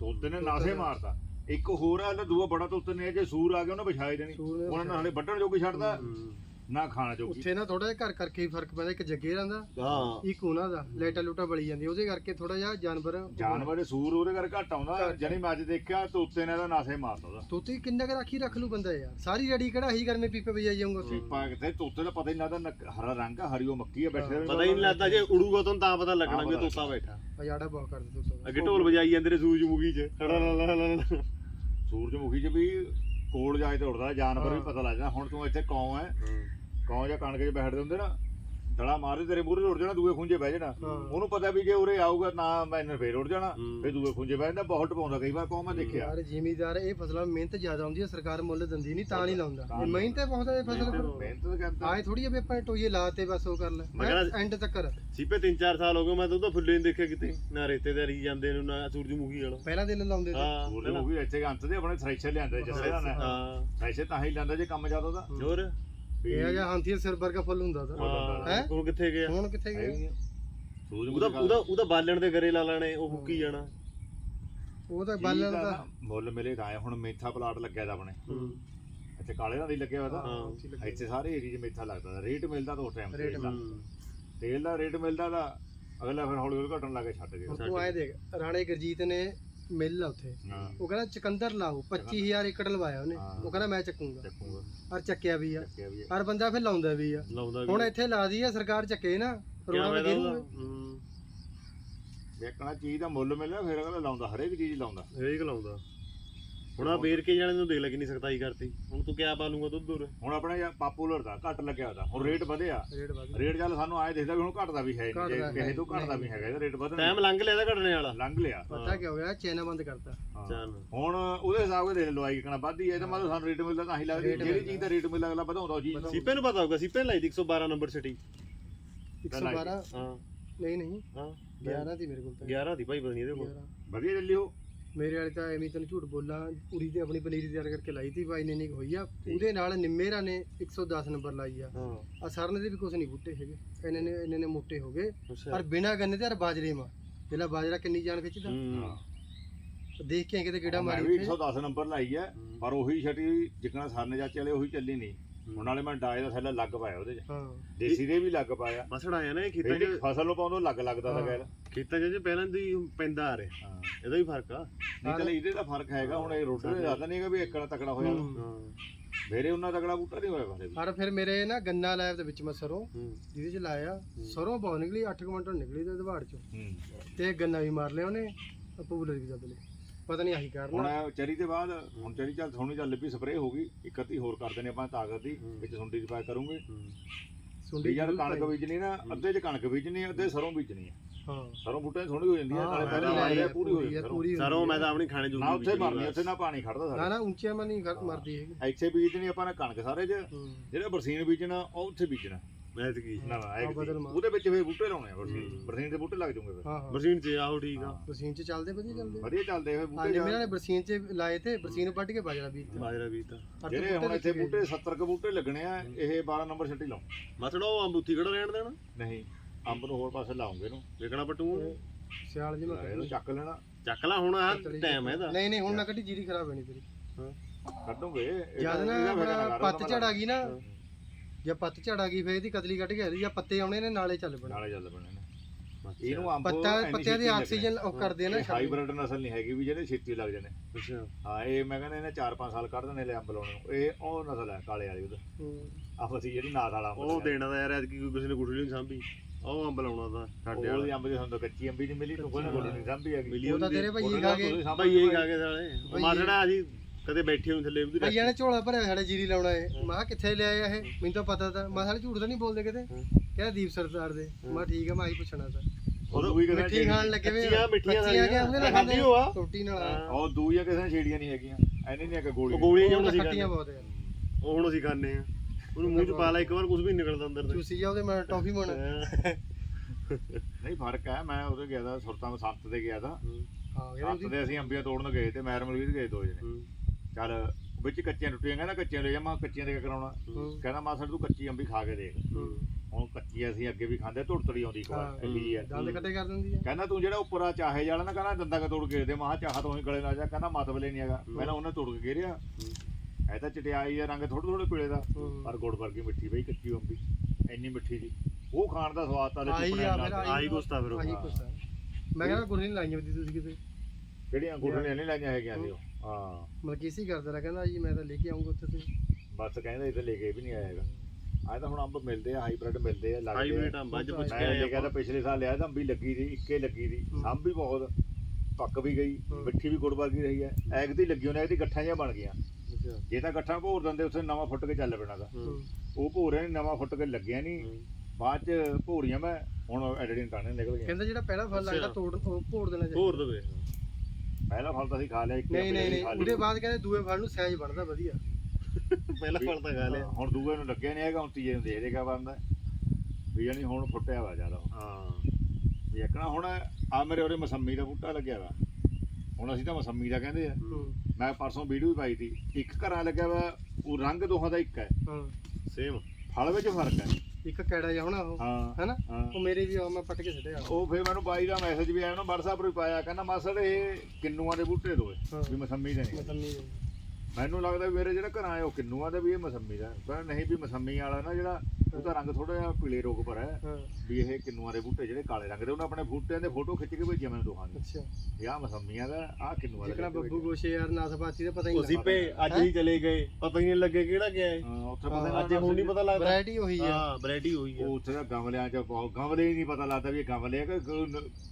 ਤੋਤੇ ਨੇ ਨਾਸੇ ਮਾਰਤਾ। ਇੱਕ ਹੋਰ ਆ ਤੇ ਦੂਆ ਬੜਾ ਤੋਤੇ ਨੇ ਜੇ ਸੂਰ ਆ ਗਿਆ ਉਹਨੇ ਵਿਛਾਏ ਦੇਣੀ। ਸੂਰ ਨੇ ਉਹਨਾਂ ਨੇ ਹਲੇ ਵੱਢਣ ਜੋਗੀ ਛੱਡਦਾ ਹੂੰ। ਨਾ ਖਾਣਾ ਜੋਗੀ। ਉੱਥੇ ਨਾ ਥੋੜਾ ਜਿਹਾ ਘਰ ਕਰਕੇ ਹੀ ਫ਼ਰਕ ਪੈਂਦਾ ਇੱਕ ਜੱਗੇ ਰਹਿੰਦਾ ਹਾਂ। ਇੱਕ ਉਹਨਾਂ ਦਾ ਲੈਟਾ ਲੂਟਾ ਬਲੀ ਜਾਂਦੀ ਉਹਦੇ ਕਰਕੇ ਥੋੜਾ ਜਿਹਾ ਜਾਨਵਰ ਜਾਨਵਰ ਦੇ ਸੂਰ ਉਹਦੇ ਕਰ ਘੱਟ ਆਉਂਦਾ। ਜਣੀ ਮੈਂ ਅੱਜ ਦੇਖਿਆ ਤੋਤੇ ਨੇ ਇਹਦਾ ਨਾਸੇ ਮਾਰਤਾ ਉਹਦਾ। ਤੋਤੀ ਕਿੰਨਾ ਕੁ ਰਾਖੀ ਰੱਖ ਲੂ ਬੰਦਾ ਯਾਰ ਸਾਰੀ ਰੜੀ ਕਿਹੜਾ ਹੀ ਕਰਨੇ ਪੀਪੇ ਵਜਾਈ ਜਾਊਗਾ ਉੱਥੇ? ਪਾ ਕਿਤੇ ਤੋਤੇ ਦਾ ਪਤਾ ਹੀ ਨਹੀਂ ਲੱਗਦਾ ਹਰਾ ਰੰਗ ਆ ਹਰੀਓ ਮੱਕੀ ਆ ਬੈਠੇ ਪਤਾ ਹੀ ਨਹੀਂ ਲੱਗਦਾ ਜੇ ਉੜੂਗਾ ਤੁਹਾਨੂੰ ਤਾਂ ਪਤਾ ਲੱਗਣਾ ਵੀ ਤੋਤਾ ਬੈਠਾ। ਅਜਾੜਾ ਬਹੁਤ ਕਰ ਦਿੱਤਾ ਤੋਤਾ ਅੱਗੇ ਢੋਲ ਵਜਾਈ ਜਾਂਦੇ ਨੇ ਸੂਰਜਮੁਖੀ ਚ। ਸੂਰਜਮੁਖੀ ਚ ਵੀ ਕੋਲ ਜਾਏ ਤੇ ਉੜਦਾ ਜਾਨਵਰ ਵੀ। ਪਤਾ ਲੱਗ ਜਾਂਦਾ ਹੁਣ ਤੂੰ ਇੱਥੇ ਕੌਂ ਹੈ। ਕੌਂ ਜਾਂ ਕਣਕ 'ਚ ਬੈਠਦੇ ਹੁੰਦੇ ਨਾ ਡਲਾ ਮਾਰੇ ਤੇਰੇ ਮੂਹਰੇ ਉੜ ਜਾਣਾ ਦੂਏ ਖੁੰਝੇ ਬਹਿ ਜਾਣਾ। ਉਹਨੂੰ ਪਤਾ ਵੀ ਜੇ ਉਰੇ ਆਊਗਾ ਨਾ ਮੈਂ ਇਹਨੇ ਫੇਰ ਉੜ ਜਾਣਾ। ਫੇਰ ਦੂਏ ਖੁੰਝੇ ਬਹਿ ਜਾਂਦਾ ਬਹੁਤ ਪਾਉਂਦਾ ਕਈ ਵਾਰ ਕੌਂ ਮੈਂ ਦੇਖਿਆ। ਯਾਰ ਜ਼ਿਮੀਦਾਰ ਇਹ ਫਸਲਾਂ ਮਿਹਨਤ ਜ਼ਿਆਦਾ ਆਉਂਦੀ ਹੈ ਸਰਕਾਰ ਮੁੱਲ ਦਿੰਦੀ ਨਹੀਂ ਤਾਂ ਨਹੀਂ ਲਾਉਂਦਾ। ਤਾਂ ਮਿਹਨਤ ਹੈ ਬਹੁਤ ਹੈ ਇਹ ਫਸਲ ਮਿਹਨਤ ਤਾਂ ਕਰਦਾ। ਆਏ ਥੋੜੀ ਵੀ ਆਪਾਂ ਟੋਈਏ ਲਾਤੇ ਬਸ ਉਹ ਕਰ ਲੈ। ਮੈਂ ਕਹਿੰਦਾ- ਐਂਡ ਤੱਕਰ ਸੀਪੇ 3-4 ਸਾਲ ਹੋ ਗਏ ਮੈਂ ਤਾਂ ਉਹਦਾ ਫੁੱਲੇ ਨਹੀਂ ਦੇਖਿਆ ਕਿਤੇ। ਨਾ ਰੇਤੇਦਾਰੀ ਜਾਂਦੇ ਨੂੰ ਨਾ ਸੂਰਜਮੁਖੀ ਵਾਲਾ। ਪਹਿਲਾ ਦਿਨ ਲਾਉਂਦੇ ਤੇ ਹਾਂ ਸੂਰਜਮੁਖੀ ਇੱਥੇ ਅੰਤ ਦੇ ਆਪਣੇ ਥ੍ਰੈਸ਼ਰ ਲਿਆਂਦੇ ਜੱਸੇ ਦਾ ਨਾ। ਹਾਂ ਥ੍ਰੈਸ਼ਰ ਤਾਂ ਹੀ ਲੈਂਦਾ ਜੇ ਕੰਮ ਜ਼ਿਆਦਾ ਉਹਦਾ ਹੋਰ? ਇਹ ਹੈਗਾ ਦੇ ਸਿਰ ਵਰਗਾ ਫੁੱਲ ਹੁੰਦਾ ਤਾਂ ਹਾਂ ਹੈਂ? ਉਹ ਕਿੱਥੇ ਗਿਆ? ਹੁਣ ਕਿੱਥੇ ਗਏ ਸੂਰਜਮੁਖੀ ਉਹਦਾ ਉਹਦਾ ਉਹਦਾ ਬਾਲਣ ਦੇ ਗਰੇ ਲਾ ਲੈਣੇ ਉਹ ਮੁੱਕੀ ਜਾਣਾ। ਉਹ ਤਾਂ ਬਾਲਣ ਦਾ ਮੁੱਲ ਮਿਲੇ ਤਾਂ ਆਏ ਹੁਣ ਮੇਥਾ ਪਲਾਟ ਲੱਗਿਆ ਦਾ ਆਪਣੇ। ਹੂੰ। ਇੱਥੇ ਕਾਲੇ ਦਾ ਨਹੀਂ ਲੱਗਿਆ ਹੋਇਆ ਹਾਂ। ਤਾਂ ਇੱਥੇ ਸਾਰੇ ਏਰੀਏ 'ਚ ਮੇਥਾ ਲੱਗਦਾ ਰੇਟ ਮਿਲਦਾ ਤਾਂ ਉਸ ਟਾਈਮ ਰੇਟ ਤੇਲ ਦਾ। ਦਾ ਰੇਟ ਮਿਲਦਾ ਤਾਂ ਅਗਲਾ ਫਿਰ ਹੌਲੀ ਹੌਲੀ ਘਟਣ ਲੱਗੇ ਛੱਡ ਗਿਆ। ਤੂੰ ਆਏ ਦੇਖ ਰਾਣੇ ਗੁਰਜੀਤ ਨੇ ਮਿਲ ਆ ਉੱਥੇ। ਹਾਂ। ਉਹ ਕਹਿੰਦਾ ਚਕੰਦਰ ਲਾਓ 25000 ਏਕੜ ਲਵਾਇਆ ਉਹਨੇ। ਹਾਂ। ਉਹ ਕਹਿੰਦਾ ਮੈਂ ਚੱਕੂਗਾ। ਚੱਕੂਗਾ। ਔਰ ਚੱਕਿਆ ਵੀ ਆ। ਚੱਕਿਆ ਵੀ। ਹਰ ਬੰਦਾ ਫਿਰ ਲਾਉਂਦਾ ਵੀ ਆ। ਲਾਉਂਦਾ ਹੁਣ ਇੱਥੇ ਲਾ ਦੀ ਆ ਸਰਕਾਰ ਚੱਕੇ ਨਾ ਕਿਆ ਰੋਣਾ ਫਾਇਦਾ ਉਹਦਾ? ਹੂੰ। ਚੀਜ਼ ਦਾ ਮੁੱਲ ਮਿਲਿਆ ਫਿਰ ਅਗਲਾ ਲਾਉਂਦਾ ਹਰੇਕ ਚੀਜ਼ ਲਾਉਂਦਾ। ਹਰੇਕ ਲਾਉਂਦਾ। ਹੁਣ ਆ ਵੇਰ ਕੇ ਜਾਣੇ ਨੂੰ ਦੇਖ ਲੈ ਕਿੰਨੀ ਸਖਤਾਈ ਕਰਤੀ। ਹੁਣ ਤੂੰ ਕਿਆ ਪਾ ਲੂੰਗਾ ਦੁੱਧ ਉਰ ਹੁਣ ਆਪਣੇ ਪਾਪੂਲਰ ਦਾ ਘੱਟ ਲੱਗਿਆ ਉਹਦਾ। ਹੁਣ ਰੇਟ ਵਧਿਆ। ਰੇਟ ਵੱਧ ਰੇਟ ਚੱਲ ਸਾਨੂੰ ਆਏ ਦਿਖਦਾ ਵੀ ਹੁਣ ਘਟਦਾ ਵੀ ਹੈ ਨਹੀਂ। ਜੇ ਘਟਦਾ ਕਿਸੇ ਤੋਂ। ਘਟਦਾ ਵੀ ਹੈਗਾ ਇਹਦਾ ਰੇਟ ਵਧਣ ਟਾਈਮ ਲੰਘ ਲਿਆ ਤਾਂ ਘਟਣੇ ਵਾਲਾ। ਲੰਘ ਲਿਆ। ਪਤਾ ਕੀ ਹੋ ਗਿਆ ਚੈਨਾ ਬੰਦ ਕਰਤਾ। ਹਾਂ। ਚੱਲ। ਹੁਣ ਉਹਦੇ ਹਿਸਾਬ ਨਾਲ ਦੇਖ ਲਵਾਈ ਕਿਕਣਾ ਵੱਧਦੀ ਹੈ ਇਹਦਾ ਮਤਲਬ ਸਾਨੂੰ ਰੇਟ ਮਿਲਦਾ ਤਾਂ ਹੀ ਲੱਗਦੀ। ਜਿਹੜੀ। ਚੀਜ਼ ਦਾ ਰੇਟ ਮਿਲਦਾ ਅਗਲਾ ਵਧਾਉਂਦਾ ਉਹ ਚੀਜ਼। ਸੀਪੇ ਨੂੰ ਪਤਾ ਹੋਊਗਾ ਸੀਪੇ ਲਾਈ ਦੀ 112 ਨੰਬਰ ਸਿਟੀ। 112 ਹਾਂ। ਨਹੀਂ ਨਹੀਂ। ਹਾਂ। 11 ਦੀ ਮੇਰੇ ਕੋਲ ਤਾਂ। 11 ਦੀ ਭਾਈ ਨਹੀਂ ਇਹਦੇ ਕੋਲ। 11 ਵਧੀਆ ਚੱਲੀ ਉਹ ਮੇਰੇ ਵਾਲੇ ਤਾਂ ਐਵੇਂ ਤੈਨੂੰ ਝੂਠ ਬੋਲਾਂ ਉਰੀ ਤੇ ਆਪਣੀ ਪਨੀਰੀ ਤਿਆਰ ਕਰਕੇ ਲਾਈ ਤੀ ਬਾਈ ਨੇ ਨਹੀਂ ਹੋਈ ਆ। ਉਹਦੇ ਨਾਲ ਨਿੰਮੇਰਾ ਨੇ 110 ਨੰਬਰ ਲਾਈ ਆ। ਹਾਂ। ਆ ਸਰਨ ਦੇ ਵੀ ਕੁਝ ਨਹੀਂ ਬੂਟੇ ਹੈਗੇ ਇਹਨੇ ਨੇ ਇਹਨੇ ਨੇ ਮੋਟੇ ਹੋ ਗਏ। ਅੱਛਾ। ਪਰ ਬਿਨਾ ਗੰਨੇ ਤੇ ਯਾਰ ਬਾਜਰੇ ਮਾ ਜਿਹੜਾ ਬਾਜਰਾ ਕਿੰਨੀ ਜਾਨ ਖਿੱਚਦਾ। ਹੂੰ। ਦੇਖ ਕੇ ਆਏ ਕਿਤੇ ਕਿਹੜਾ ਮੈਂ ਮਾਰੀ ਵੀ ਉੱਥੇ। 110 ਨੰਬਰ ਲਾਈ ਹੈ। ਪਰ ਉਹੀ ਛਟੀ ਜਿਕਣਾ ਸਰਨੇ ਚਾਚੇ ਵਾਲੇ ਉਹੀ ਚੱਲੀ ਨਹੀਂ ਹੁਣ ਨਾਲੇ ਮੈਂ ਡਾਏ ਦਾ ਥੱਲੇ ਲੱਗ ਪਾਇਆ ਉਹਦੇ 'ਚ। ਹਾਂ। ਦੇਸੀ ਦੇ ਵੀ ਲੱਗ ਪਾਇਆ। ਮਸੜਾ ਆਇਆ ਨਾ ਇਹ ਖੇਤਾਂ ਜਿਹੜੀ 'ਚ। ਫਸਲ ਨੂੰ ਪਾਉਂਦੋਂ ਲੱਗ ਲੱਗਦਾ ਤਾਂ ਹਾਂ। ਗੈਰ ਖੇਤਾਂ 'ਚ ਜੇ ਪਹਿਲਾਂ ਦੀ ਪੈਂਦਾ ਆ ਰਿਹਾ। ਹਾਂ। ਇਹਦਾ ਵੀ ਫ਼ਰਕ ਆ। ਨਹੀਂ ਤਾਂ ਇਹਦੇ ਦਾ ਫ਼ਰਕ ਹੈਗਾ। ਹੁਣ ਇਹ ਰੋਟੀ ਦਾ ਜ਼ਿਆਦਾ ਨਹੀਂ ਹੈਗਾ ਵੀ ਇੱਕਣਾ ਤਕੜਾ ਹੋਇਆ। ਹੂੰ। ਹਾਂ। ਮੇਰੇ ਉਹਨਾਂ ਤਕੜਾ ਬੂਟਾ ਨਹੀਂ ਹੋਇਆ ਬਾਰੇ ਪਰ ਫਿਰ ਮੇਰੇ ਨਾ ਗੰਨਾ ਲਾਇਆ ਦੇ ਵਿੱਚ ਮੈਂ ਸਰੋਂ ਹੂੰ। ਜਿਹਦੇ ਚ ਲਾਇਆ। ਸਰੋਂ ਬਹੁਤ ਨਿਕਲੀ 8 ਕੁਇੰਟਲ ਨਿਕਲੀ ਤੇ ਦਵਾੜ ਚੋਂ। ਹੂੰ। ਤੇ ਗੰਨਾ ਵੀ ਮਾਰ ਲਿਆ ਉਹਨੇ ਪੂਲਰ ਵੀ ਦੱਬ ਲਏ ਪਤਾ ਨਹੀਂ ਆਹੀ ਹੁਣ ਕਾਰਨ ਚਰੀ ਦੇ ਬਾਅਦ ਹੁਣ ਚਰੀ ਚੱਲ ਸੋਹਣੀ ਚੱਲ ਪਈ ਸਪਰੇਅ ਹੋ ਗਈ ਇੱਕ ਅੱਧੀ ਹੋਰ ਕਰ ਦੇਣੇ ਆਪਾਂ ਤਾਕਤ ਦੀ। ਵਿੱਚ ਸੁੰਡੀ ਦੀ ਪਾ ਕਰੂੰਗੇ ਹੂੰ ਸੁੰਡੀ ਵੀ ਯਾਰ ਜ਼ਰੂਰ ਕਣਕ ਪਾਈ। ਬੀਜਣੀ ਨਾ ਅੱਧੇ ਚ ਕਣਕ ਬੀਜਣੀ ਅੱਧੇ ਸਰੋਂ ਬੀਜਣੀ ਹੈ ਹਾਂ ਸਰੋਂ ਬੂਟੇ ਸੋਹਣੀ ਹੋ ਜਾਂਦੀ ਹੈ ਨਾਲੇ ਪਹਿਲਾਂ ਹੈ, ਪੂਰੀ ਹੋ ਜਾਂਦੀ ਹੈ ਸਰੋਂ। ਸਰੋਂ ਮੈਂ। ਤਾਂ ਆਪਣੀ ਖਾਣੇ ਜੋਗੀ ਨਾ ਉੱਥੇ ਮਰਨੀ। ਉੱਥੇ ਨਾ ਪਾਣੀ ਖੜਦਾ ਨਾ ਸਾਡਾ ਨਾ ਉੱਚਿਆਂ ਮੈਂ ਨਹੀਂ ਕਰ- ਮਰਦੀ ਹੈਗੀ ਇੱਥੇ ਬੀਜਣੀ ਆਪਾਂ ਨੇ ਕਣਕ ਸਾਰੇ ਚ ਹੂੰ। ਜਿਹੜਾ ਬਰਸੀਨ ਬੀਜਣਾ ਉਹ ਉੱਥੇ ਬੀਜਣਾ ਮੈਂ ਤੇ ਕੀ ਨਾ ਨਾ ਹਾਂ, ਬਦਲ ਮਾਰ। ਉਹਦੇ ਵਿੱਚ ਫੇਰ ਬੂਟੇ ਲਾਉਣੇ ਆ ਬਰਸੀਨ ਹੂੰ। ਬਰਸੀਨ ਦੇ ਬੂਟੇ ਲੱਗ ਜੂਗੇ ਫਿਰ। ਹਾਂ ਹਾਂ। ਮਸ਼ੀਨ 'ਚ ਆਹੋ ਠੀਕ ਆ। ਬਰਸੀਨ ਚ ਚੱਲਦੇ ਵਧੀਆ ਚੱਲਦੇ। ਵਧੀਆ ਚੱਲਦੇ ਹੋਏ ਹਾਂ ਬੂਟੇ ਜਿਵੇਂ ਨੇ ਬਰਸੀਨ ਚ ਲਾਏ ਤੇ ਬਰਸੀਨ ਵੱਢ ਕੇ ਬਾਜਰਾ ਬੀਜ ਦਿੱਤਾ। ਬਾਜਰਾ ਵੀ ਤਾਂ ਅੱਠ ਜਿਹੜੇ ਹੁਣ ਬੂਟੇ ਇੱਥੇ ਵਿੱਚ ਬੂਟੇ 70 ਕ ਬੂਟੇ ਲੱਗਣੇ ਆ ਇਹ 12 ਨੰਬਰ ਛੱਟੀ ਲਾਉ ਮਸੜਾ ਉਹ ਅੰਬੂਤੀ ਕਿਹੜਾ ਰਹਿਣ ਦੇਣਾ? ਨਹੀਂ ਅੰਬ ਨੂੰ ਹੋਰ ਪਾਸੇ ਲਾਉਂਗੇ ਇਹਨੂੰ। ਵੇਖਣਾ ਪਟੂ ਸਿਆਲ ਜੀ ਮੈਂ ਇਹਨੂੰ ਚੱਕ ਲੈਣਾ। ਚੱਕ ਲਾ ਹੁਣ ਆ। ਟਾਈਮ ਹੈ ਇਹਦਾ। ਨਹੀਂ ਨਹੀਂ ਹੁਣ ਨਾ ਕੱਢੀ ਜੀਰੀ ਖਰਾਬ ਹੋਣੀ ਤੇਰੀ। ਕੱਢੂਗੇ। ਤਾਂ- ਨਾ ਪੱਤ ਝੜ ਆ ਗਈ ਨਾ ਜਾਂ ਪੱਤ ਝੜ ਆ ਗਈ ਫੇਰ ਇਹਦੀ ਕਤਲੀ ਕੱਢ ਕੇ ਜਾਂ ਪੱਤੇ ਆਉਣੇ ਨੇ ਨਾਲੇ ਚੱਲ ਪਣੇ। ਨਾਲੇ ਚੱਲ ਪੈਣੇ ਨੇ। ਇਹਨੂੰ ਅੰਬ ਪੱਤਾ ਪੱਤਿਆਂ ਦੀ ਆਕਸੀਜਨ ਉਹ ਕਰਦੇ ਆ ਨਾ ਹਾਈਬ੍ਰਿਡ ਨਸਲ ਨਹੀਂ ਹੈਗੀ ਵੀ ਜਿਹੜੇ ਛੇਤੀ ਲੱਗ ਜਾਣੇ। ਅੱਛਾ। ਹਾਂ ਇਹ ਮੈਂ ਕਹਿੰਦਾ ਇਹਨੇ 4-5 ਸਾਲ ਕੱਢ ਦੇਣੇ ਲੈ ਅੰਬ ਲਾਉਣੇ ਨੂੰ। ਇਹ ਉਹ ਨਸਲ ਹੈ ਕਾਲੇ ਵਾਲੀ ਉਹਦਾ। ਹੂੰ। ਆਹ ਅਸੀਂ ਜਿਹੜੀ ਨਾਦ ਵਾਲਾ ਉਹ। ਦੇਣਾ ਦਾ ਯਾਰ ਐਤਕੀ ਕੋਈ ਕਿਸੇ ਨੇ ਗੁੱਡੀ ਨਹੀਂ ਸਾਂਭੀ। ਉਹ ਅੰਬ ਲਾਉਣਾ ਦਾ ਸਾਡੇ ਉਹ ਵਾਲਾ। ਅੰਬ ਦੇ ਸਾਨੂੰ ਤਾਂ ਕੱਚੀ ਅੰਬੀ ਨਹੀਂ ਮਿਲੀ ਤੂੰ ਕੋਈ ਨਹੀਂ ਸਾਂਭੀ ਹੈਗੀ। ਉਹ ਤਾਂ ਤੇਰੇ ਭਈਏ ਖਾ ਗਏ ਭਾਈ ਇਹ ਖਾ ਕੇ ਸਾਲੇ। ਭਾਈ ਮਾਰੜਾ ਅਸੀਂ ਕਦੇ ਬੈਠੇ ਹੋਂ ਥੱਲੇ ਉਹਦੀ ਭਈਆ ਨੇ ਝੋਲਾ ਭਰਿਆ ਸਾਡੇ ਜੀਰੀ ਲਾਉਣਾ ਏ ਮੈਂ ਕਿਹਾ ਕਿੱਥੇ ਲਿਆਏ ਆ ਇਹ? ਮੈਨੂੰ ਤਾਂ ਪਤਾ ਤਾਂ। ਮੈਂ ਸਾਲੇ ਝੂਠ ਤਾਂ ਨਹੀਂ ਬੋਲਦੇ ਕਿਤੇ? ਕਹਿੰਦਾ ਦੀਪ ਸਰਦਾਰ ਦੇ। ਮੈਂ ਠੀਕ ਆ ਮੈਂ ਆਹੀ ਪੁੱਛਣਾ ਤਾਂ। ਮਿੱਠੀ ਖਾਣ ਲੱਗੇ ਵੇ ਮਿੱਠੀਆਂ ਉਹਦੇ ਨਾਲ ਖਾਂਦੀ ਉਹ ਆ? ਰੋਟੀ ਨਾਲ ਆ। ਉਹ ਦੂਈਆਂ ਕਿਸੇ ਨੇ ਛੇੜੀਆਂ ਨਹੀਂ ਹੈਗੀਆਂ। ਐਨੇ ਨਹੀਂ ਕਿ ਗੋਲੀ ਉਹ ਗੋਲੀਆਂ ਉਹ ਜਿਉਂ ਤਾਂ ਅਸੀਂ ਖੱਟੀਆਂ ਖਾਂਦੇ ਬਹੁਤ ਆ। ਉਹ ਹੁਣ ਅਸੀਂ ਖਾਂਦੇ ਆ। ਉਹਨੂੰ ਮੂੰਹ ਚ ਪਾ ਲਾ ਇੱਕ ਵਾਰ ਕੁਝ ਵੀ ਨੀ ਨਿਕਲਦਾ ਅੰਦਰ ਤੇ। ਚੂਸੀ ਜਾ ਉਹਦੇ ਮੈਂ ਟੌਫੀ ਬਣ। ਨਹੀਂ ਫ਼ਰਕ ਹੈ ਮੈਂ ਉਹਦੇ ਗਿਆ ਦਾ ਸੁਰਤਾਂ ਸੰਤ ਤੇ ਗਿਆ ਦਾ ਹਾਂ। ਕਹਿੰਦਾ ਸੰਤ ਦੇ ਅਸੀਂ ਅੰਬੀਆਂ ਤੋੜਨ ਗਏ ਤੇ ਮੈਰਮਲ ਵੀ ਗਏ ਦੋ ਜਣੇ। ਚੱਲ ਵਿੱਚ ਕੱਚੀਆਂ ਟੁੱਟੀਆਂ ਕਹਿੰਦਾ ਕੱਚੀਆਂ ਲੈ ਜਾ ਮੈਂ ਕਿਹਾ ਕੱਚੀਆਂ ਦੇ ਕੀ ਕਰਾਉਣਾ? ਹੂੰ। ਕਹਿੰਦਾ ਮਾਸੜ ਤੂੰ ਕੱਚੀ ਅੰਬੀ ਖਾ ਕੇ ਦੇਖ। ਹੂੰ। ਹੁਣ ਕੱਚੀ ਅਸੀਂ ਅੱਗੇ ਵੀ ਖਾਂਦੇ ਧੁਰਤੜੀ ਆਉਂਦੀ ਖਵਾ ਹਾਂ। ਐਡੀ ਹੈ ਦੰਦ ਕੱਟੇ ਕਰ ਦਿੰਦੀ ਆ। ਕਹਿੰਦਾ ਤੂੰ ਜਿਹੜਾ ਉੱਪਰ ਆ ਚਾਹੇ ਜਾਲਾ ਨਾ ਕਹਿੰਦਾ ਦੰਦਾ ਕਾ ਤੋੜ ਕੇ ਦੇ। ਮਾਹ ਚਾਹਾ ਤੋਂ ਹੀ ਗਲੇ ਨਾ ਜਾ ਕਹਿੰਦਾ ਮਤਬਲੇ ਨਹੀਂ ਹੈਗਾ। ਪਹਿਲਾਂ ਉਹਨੇ ਤੋੜ ਕੇ ਘੇਰਿਆ। ਇਹ ਤਾਂ ਚਟਿਆਈ ਆ ਰੰਗ ਥੋੜੇ ਥੋੜੇ ਪੀਲੇ ਦਾ। ਹੂੰ। ਪਰ ਗੁੜ ਵਰਗੀ ਮਿੱਠੀ ਬਈ ਕੱਚੀ ਅੰਬੀ। ਇੰਨੀ ਮਿੱਠੀ ਸੀ ਉਹ ਖਾਣ ਦਾ ਸਵਾਦ ਤਾਂ ਆਹੀ ਚੁੱਪਣੇ ਆ ਨਾਲ। ਫਿਰ ਉਹ। ਆਹੀ ਕੁਛ ਆ ਮੈਂ ਕਹਿੰਦਾ ਗੁਰਨੀ ਨਹੀਂ ਲਾਈਆਂ ਵੀ ਤੁਸੀਂ ਕਿਤੇ। ਕਿਹੜੀਆਂ ਗੁੱਡਣੀਆਂ ਨਹੀਂ ਲਾਈਆਂ ਹੈਗੀਆਂ ਸੀ ਉਹ? ਹਾਂ। ਮਲਕੀਸੀ ਕਰਦਾ ਰਿਹਾ ਕਹਿੰਦਾ ਜੀ ਮੈਂ ਤਾਂ ਲੈ ਕੇ ਆਉਂਗਾ ਉੱਥੇ ਤੇ ਬਸ ਕਹਿੰਦਾ ਇੱਥੇ ਲੈ ਕੇ ਵੀ ਨਹੀਂ ਆਇਆ ਹੈਗਾ ਅੱਜ ਤਾਂ ਹੁਣ ਅੰਬ ਮਿਲਦੇ ਆ ਹਾਈਬ੍ਰਿਡ ਮਿਲਦੇ ਆ ਲੱਗਦੇ ਹਾਈਬ੍ਰਿਡ ਅੰਬਾਂ ਚ ਪੁੱਛ ਮੈਂ ਕੇ ਲੈ ਗਿਆ ਤਾਂ ਪਿਛਲੇ ਸਾਲ ਲਿਆ ਤਾਂ ਅੰਬੀ ਲੱਗੀ ਸੀ ਇੱਕੇ ਲੱਗੀ ਸੀ ਸੰਭ ਵੀ ਬਹੁਤ ਪੱਕ ਵੀ ਗਈ ਹੂੰ। ਮਿੱਠੀ ਵੀ ਗੁੜ ਵਰਗੀ ਰਹੀ ਹੈ। ਐਗ ਦੀ ਲੱਗੀ ਉਹਨੇ ਇਹਦੀ ਗੱਠਾਂ ਜਿਹੀਆਂ ਬਣ ਗਈਆਂ। ਅੱਛਾ। ਜੇ ਤਾਂ ਗੱਠਾਂ ਭੋਰ ਦਿੰਦੇ ਉੱਥੇ ਨਵਾਂ ਫੁੱਟ ਕੇ ਚੱਲ ਪੈਣਾ ਦਾ ਹੂੰ। ਉਹ ਭੋਰਿਆ ਨਹੀਂ ਨਵਾਂ ਫੁੱਟ ਕੇ ਲੱਗਿਆ ਨਹੀਂ। ਬਾਅਦ ਚ ਭੋਰੀਆਂ ਮੈਂ ਹੁਣ ਐਡਿਟਿੰਗ ਟਾਣੇ ਨਿਕਲ ਗਏ ਕਹਿੰਦਾ ਜਿਹੜਾ ਪਹਿਲਾ ਫਲ ਲੱਗਦਾ ਅੱਛਾ। ਤੋੜ ਉਹ ਭੋੜ ਦੇਣਾ ਚਾਹੀਦਾ। ਹੋਰ ਦਵੇ। ਪਹਿਲਾ ਫਲ ਤਾਂ ਅਸੀਂ ਖਾ ਲਿਆ ਇੱਕ ਨਹੀਂ ਨਹੀਂ ਨਹੀਂ। ਉਹਦੇ ਬਾਅਦ ਕਹਿੰਦੇ ਦੂਏ ਫਲ ਨੂੰ ਸਾਈਜ਼ ਬਣਦਾ ਵਧੀਆ। ਪਹਿਲਾ ਫਲ ਤਾਂ ਖਾ ਲਿਆ। ਹੁਣ ਦੂਏ ਨੂੰ ਲੱਗਿਆ ਨਹੀਂ ਹੈਗਾ ਹੁਣ ਤੀਏ ਨੂੰ ਦੇਖਦੇ ਕਿਆ ਬਣਦਾ। ਵੀ ਜਾਨੀ ਹੁਣ ਫੁੱਟਿਆ ਵਾ ਜ਼ਿਆਦਾ ਹਾਂ। ਵੀ ਇੱਕਣਾ ਹੁਣ ਆ ਮੇਰੇ ਉਹਦੇ ਮਸੰਮੀ ਦਾ ਬੂਟਾ ਲੱਗਿਆ ਵਾ। ਹੁਣ ਅਸੀਂ ਤਾਂ ਮਸੰਮੀ ਦਾ ਕਹਿੰਦੇ ਆ। ਮੈਂ ਪਰਸੋਂ ਵੀਡੀਓ ਵੀ ਪਾਈ ਸੀ। ਇੱਕ ਘਰਾਂ ਲੱਗਿਆ ਵਾ ਉਹ ਰੰਗ ਦੋਹਾਂ ਦਾ ਇੱਕ ਹੈ। ਹਾਂ। ਸੇਮ। ਫਲ ਵਿੱਚ ਫ਼ਰਕ ਹੈ। ਇੱਕ ਕੈੜਾ ਜਿਹਾ ਹੋਣਾ ਉਹ ਹਾਂ ਹੈਨਾ? ਹਾਂ। ਉਹ ਮੇਰੇ ਵੀ ਮੈਂ ਪੱਟ ਕੇ ਸਿੱਟਿਆ ਉਹ ਫੇਰ ਮੈਨੂੰ ਬਾਈ ਦਾ ਮੈਸੇਜ ਵੀ ਆਇਆ ਨਾ WhatsApp ਪਰ ਵੀ ਪਾਇਆ ਕਹਿੰਦਾ ਮਾਸੜ ਇਹ ਕਿੰਨੂਆਂ ਦੇ ਬੂਟੇ ਦੋਏ? ਹਾਂ। ਵੀ ਮਸੰਮੀ ਦੇ ਨਹੀਂ ਮਤੰਮੀ ਮੈਨੂੰ ਲੱਗਦਾ ਵੀ ਮੇਰੇ ਜਿਹੜਾ ਘਰਾਂ ਆਏ ਉਹ ਕਿੰਨੂਆਂ ਦਾ ਵੀ ਇਹ ਮਸੰਮੀ ਦਾ। ਪਰ ਨਹੀਂ ਵੀ ਮਸੰਮੀ ਵਾਲਾ ਨਾ ਜਿਹੜਾ ਉਹਦਾ ਰੰਗ ਥੋੜਾ ਜਿਹਾ ਪੀਲੇ ਰੋਗ ਪਰ ਹੈ। ਹਾਂ। ਵੀ ਇਹ ਕਿੰਨੂਆਂ ਦੇ ਬੂਟੇ ਜਿਹੜੇ ਕਾਲੇ ਰੰਗ ਦੇ ਉਹਨਾਂ ਆਪਣੇ ਬੂਟਿਆਂ ਦੇ ਫੋਟੋ ਖਿੱਚ ਕੇ ਭੇਜਿਆ ਮੈਨੂੰ ਦੋਹਾਂ ਨੇ। ਅੱਛਾ। ਆਹ ਮਸੰਮੀਆਂ ਦਾ ਆਹ ਕਿੰਨੂਆਂ ਦਾ ਬੱਬੂ ਗੋਸ਼ੇ ਯਾਰ ਨਾਸਪਾਤੀ ਦਾ ਪਤਾ ਹੀ ਨਹੀਂ ਪੇ ਅੱਜ ਹੀ ਚਲੇ ਗਏ ਪਤਾ ਹੀ ਨਹੀਂ ਲੱਗੇ ਕਿਹੜਾ ਗਿਆ ਹੈ ਹਾਂ ਉੱਥੇ ਪਤਾ ਹਾਂ, ਨਹੀਂ ਅੱਜ ਹੁਣ ਨਹੀਂ ਪਤਾ ਲੱਗਦਾ। ਵੈਰਾਈਟੀ ਉਹੀ ਆ। ਹਾਂ ਵੈਰਾਈਟੀ ਹੋਈ ਹੈ ਉਹ ਉੱਥੇ ਦਾ ਗਮਲਿਆਂ 'ਚ ਬਹੁਤ ਗਮਲੇ ਹੀ ਨਹੀਂ ਪਤਾ ਲੱਗਦਾ ਵੀ ਇਹ ਗਮਲੇ ਆ ਕਿ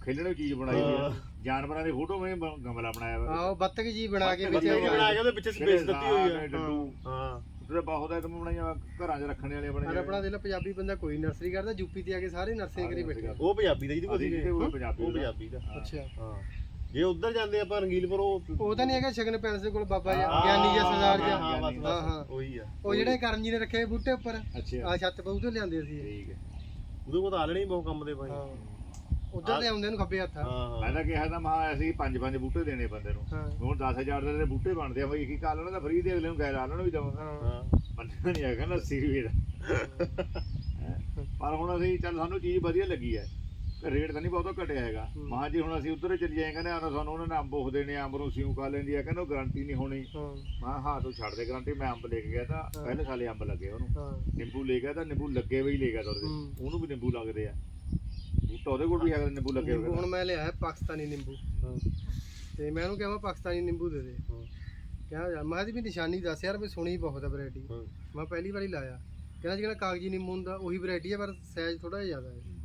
ਖੇਲਣ ਦੀ ਚੀਜ਼ ਬਣਾਈ ਹੋਈ ਆ। ਜਾਨਵਰਾਂ ਦੀ ਫੋਟੋ ਵਿੱਚ ਬ- ਗਮਲਾ ਬਣਾਇਆ ਹੋਇਆ। ਉਹ ਬੱਤਕ ਜੀ ਬਣਾ ਕੇ ਵਿੱਚ ਬਣਾ ਕੇ ਉਹਦੇ ਪਿੱਛੇ ਸਪੇਸ ਦਿੱਤੀ ਹੋਈ ਹੈ ਡੱਡੂ। ਹਾਂ। ਉੱਥੇ ਬਹੁਤ ਆਈਟਮ ਬਣਾਈਆਂ ਘਰਾਂ 'ਚ ਰੱਖਣ ਵਾਲੀਆਂ ਪਰ ਬਣਾਈਆਂ ਆਪਣਾ ਦਿਲ ਪੰਜਾਬੀ ਬੰਦਾ ਕੋਈ ਨਰਸਰੀ ਕਰਦਾ ਯੂਪੀ ਤੇ ਆ ਕੇ ਸਾਰੇ ਨਰਸਰੀ ਕਰੀ ਬੈਠੇ। ਉਹ ਪੰਜਾਬੀ ਦਾ ਜਿਹਦੀ ਅਸੀਂ ਕਿਤੇ ਉਹ ਪੰਜਾਬੀ ਉਹ ਦਾ। ਪੰਜਾਬੀ ਦਾ ਅੱਛਾ। ਹਾਂ। ਜੇ ਉੱਧਰ ਜਾਂਦੇ ਆਪਾਂ ਰੰਗੀਲਪੁਰ ਉਹ ਉਹ ਤਾਂ ਨਹੀਂ ਹੈਗਾ ਸ਼ਗਨ ਪੈਲਸ ਦੇ ਕੋਲ ਬਾਬਾ ਜੀ ਹਾਂ, ਗਿਆਨੀ ਜਾਂ ਸਰਦਾਰ ਜੀ। ਹਾਂ ਬਸ ਹਾਂ ਹਾਂ। ਬਸ ਉਹੀ ਆ। ਉਹ ਜਿਹੜੇ ਕਰਮ ਜੀ ਨੇ ਰੱਖੇ ਬੂਟੇ ਉੱਪਰ ਅੱਛਾ। ਆ ਛੱਤ ਪਾ ਉਧਰ ਲਿਆਂਦੇ ਸੀ। ਠੀਕ ਹੈ। ਉਹਦੇ ਕੋਲ ਤਾਂ ਆਲਣੇ ਹੀ ਬਹੁਤ ਕੰਮ ਦੇ ਭਾਈ। ਹਾਂ। ਉਧਰ ਲਿਆਉਂਦੇ ਨੂੰ ਖੱਬੇ ਹੱਥ ਆ। ਹਾਂ ਮੈਂ ਤਾਂ ਕਿਹਾ ਤਾਂ ਮਹਾ ਅਸੀਂ ਪੰਜ ਪੰਜ ਬੂਟੇ ਦੇਣੇ ਬੰਦੇ ਨੂੰ। ਹਾਂ। ਹੁਣ 10000 ਦੇ ਤੇ ਬੂਟੇ ਬਣਦੇ ਆ ਬਈ ਇੱਕ ਹੀ ਕਾਲ ਉਹਨਾਂ ਦਾ ਫ੍ਰੀ ਦੇ ਅਗਲੇ ਨੂੰ ਗੈਰ ਆਲਣ ਵੀ ਦਵਾਂ ਹਾਂ। ਹਾਂ। ਮੰਨਣਾ ਨਹੀਂ ਹੈਗਾ ਨਾ ਰੁਪਏ ਦਾ ਪਰ ਹੁਣ ਅਸੀਂ ਚੱਲ ਸਾਨੂੰ ਚੀਜ਼ ਵਧੀਆ ਲੱਗੀ ਹੈ। ਰੇਟ ਤਾਂ ਨਹੀਂ ਬਹੁਤਾ ਘਟਿਆ ਹੈਗਾ। ਹੂੰ। ਮਹਾਂ ਜੀ ਹੁਣ ਅਸੀਂ ਉਧਰ ਚੱਲ ਜਾਏ ਕਹਿੰਦੇ ਆ ਤਾਂ ਸਾਨੂੰ ਉਹਨਾਂ ਨੇ ਅੰਬ ਉਹ ਦੇਣੇ ਆ, ਅੰਬ ਨੂੰ ਸਿਉ ਖਾ ਲੈਂਦੀ ਆ ਕਹਿੰਦੇ ਉਹ ਗਾਰੰਟੀ ਨਹੀਂ ਹੋਣੀ। ਹਾਂ। ਮੈਂ ਹਾਂ ਤੂੰ ਛੱਡ ਦੇ ਗਾਰੰਟੀ ਮੈਂ ਅੰਬ ਲੈ ਕੇ ਗਿਆ ਤਾਂ। ਪਹਿਲੇ ਸਾਲੇ ਅੰਬ ਲੱਗੇ ਉਹਨੂੰ। ਹਾਂ। ਨਿੰਬੂ ਲੈ ਗਿਆ ਤਾਂ ਨਿੰਬੂ ਲੱਗੇ ਵੀ ਲੈ ਗਿਆ ਤਾਂ ਉਹਦੇ ਹੂੰ। ਉਹਨੂੰ ਵੀ ਨਿੰਬੂ ਲੱਗਦੇ ਆ। ਬੂਟਾ ਉਹਦੇ ਕੋਲ ਵੀ ਹੈਗਾ ਨਿੰਬੂ ਲੱਗੇ ਨਿੰਬੂ ਹੋਏ ਹੁਣ ਮੈਂ ਲਿਆ ਹੈ ਪਾਕਿਸਤਾਨੀ ਨਿੰਬੂ। ਹਾਂ। ਤੇ ਮੈਂ ਉਹਨੂੰ ਕਿਹਾ ਪਾਕਿਸਤਾਨੀ ਨਿੰਬੂ ਦੇ ਦੇ। ਹਾਂ। ਕਹਿੰਦਾ ਯਾਰ ਮੈਂ ਇਹਦੀ ਵੀ ਨਿਸ਼ਾਨੀ ਦੱਸ ਯਾਰ ਵੀ ਸੁਣੀ ਬਹੁਤ ਹੈ ਵੈਰਾਈਟੀ ਹਾਂ। ਮੈਂ ਪਹਿਲੀ ਵਾਰੀ ਲਾਇਆ। ਕਹਿੰਦਾ ਜਿਹੜਾ ਕਾਗਜੀ ਨਿੰਬੂ ਹੁੰਦਾ ਉਹੀ ਵੈਰਾਈਟੀ ਹੈ ਪਰ ਸਾਈਜ਼ ਥੋੜਾ ਜਿਹਾ ਜ਼ਿਆਦਾ ਹੈ।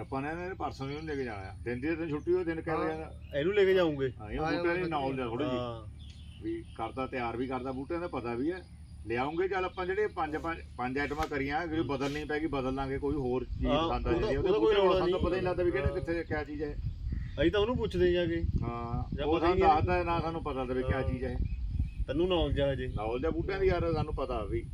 ਆਪਾਂ ਨੇ ਇਹਨੇ ਪਰਸੋਂ ਨੂੰ ਲੈ ਕੇ ਜਾਣਾ। ਆ ਦਿਨ ਦੀ ਦਿਨ ਛੁੱਟੀ ਹੋਈ ਦਿਨ ਕਹਿ ਰਿਹਾ ਇਹਨੂੰ ਲੈ ਕੇ ਜਾਉਂਗੇ ਹਾਂ ਇਹ ਬੂਟਿਆਂ ਦੀ ਨੌਲੇਜ ਥੋੜੀ ਜੀ ਹਾਂ। ਵੀ ਕਰਦਾ ਤਿਆਰ ਵੀ ਕਰਦਾ ਬੂਟਿਆਂ ਦਾ ਪਤਾ ਵੀ ਹੈ। ਲਿਆਉਂਗੇ ਚੱਲ ਆਪਾਂ ਜਿਹੜੇ ਪੰਜ ਪੰਜ ਪੰਜ ਆਈਟਮਾਂ ਕਰੀਆਂ ਜੇ ਬਦਲਣੀ ਪੈਗੀ ਬਦਲ ਲਾਂਗੇ ਕੋਈ ਹੋਰ ਚੀਜ਼ ਹਾਂ, ਪਸੰਦ ਆ ਉਹਦਾ- ਜਾਂਦੀ ਹੈ ਉਹਦਾ ਕੋਈ ਰੌਲਾ ਸਾਨੂੰ ਨਹੀਂ। ਪਤਾ ਹੀ ਨਹੀਂ ਲੱਗਦਾ ਵੀ ਕਿਹੜੇ। ਕਿੱਥੇ ਕਿਆ ਚੀਜ਼ ਹੈ। ਅਸੀਂ ਤਾਂ ਉਹਨੂੰ ਪੁੱਛਦੇ ਜਾ ਕੇ ਹਾਂ ਜਾਂ ਉਹ ਪਤਾ ਹੀ ਸਾਨੂੰ ਨਹੀਂ ਦੱਸਦਾ ਨਾ ਸਾਨੂੰ ਪਤਾ ਲੱਗੇ ਕਿਆ ਹਾਂ। ਚੀਜ਼ ਹੈ। ਤੈਨੂੰ ਨੌਲੇਜ ਆ ਹਜੇ। ਨੌਲੇਜ ਦੇ ਬੂਟਿਆਂ ਦੀ ਯਾਰ ਸਾਨੂੰ ਪਤਾ ਵੀ।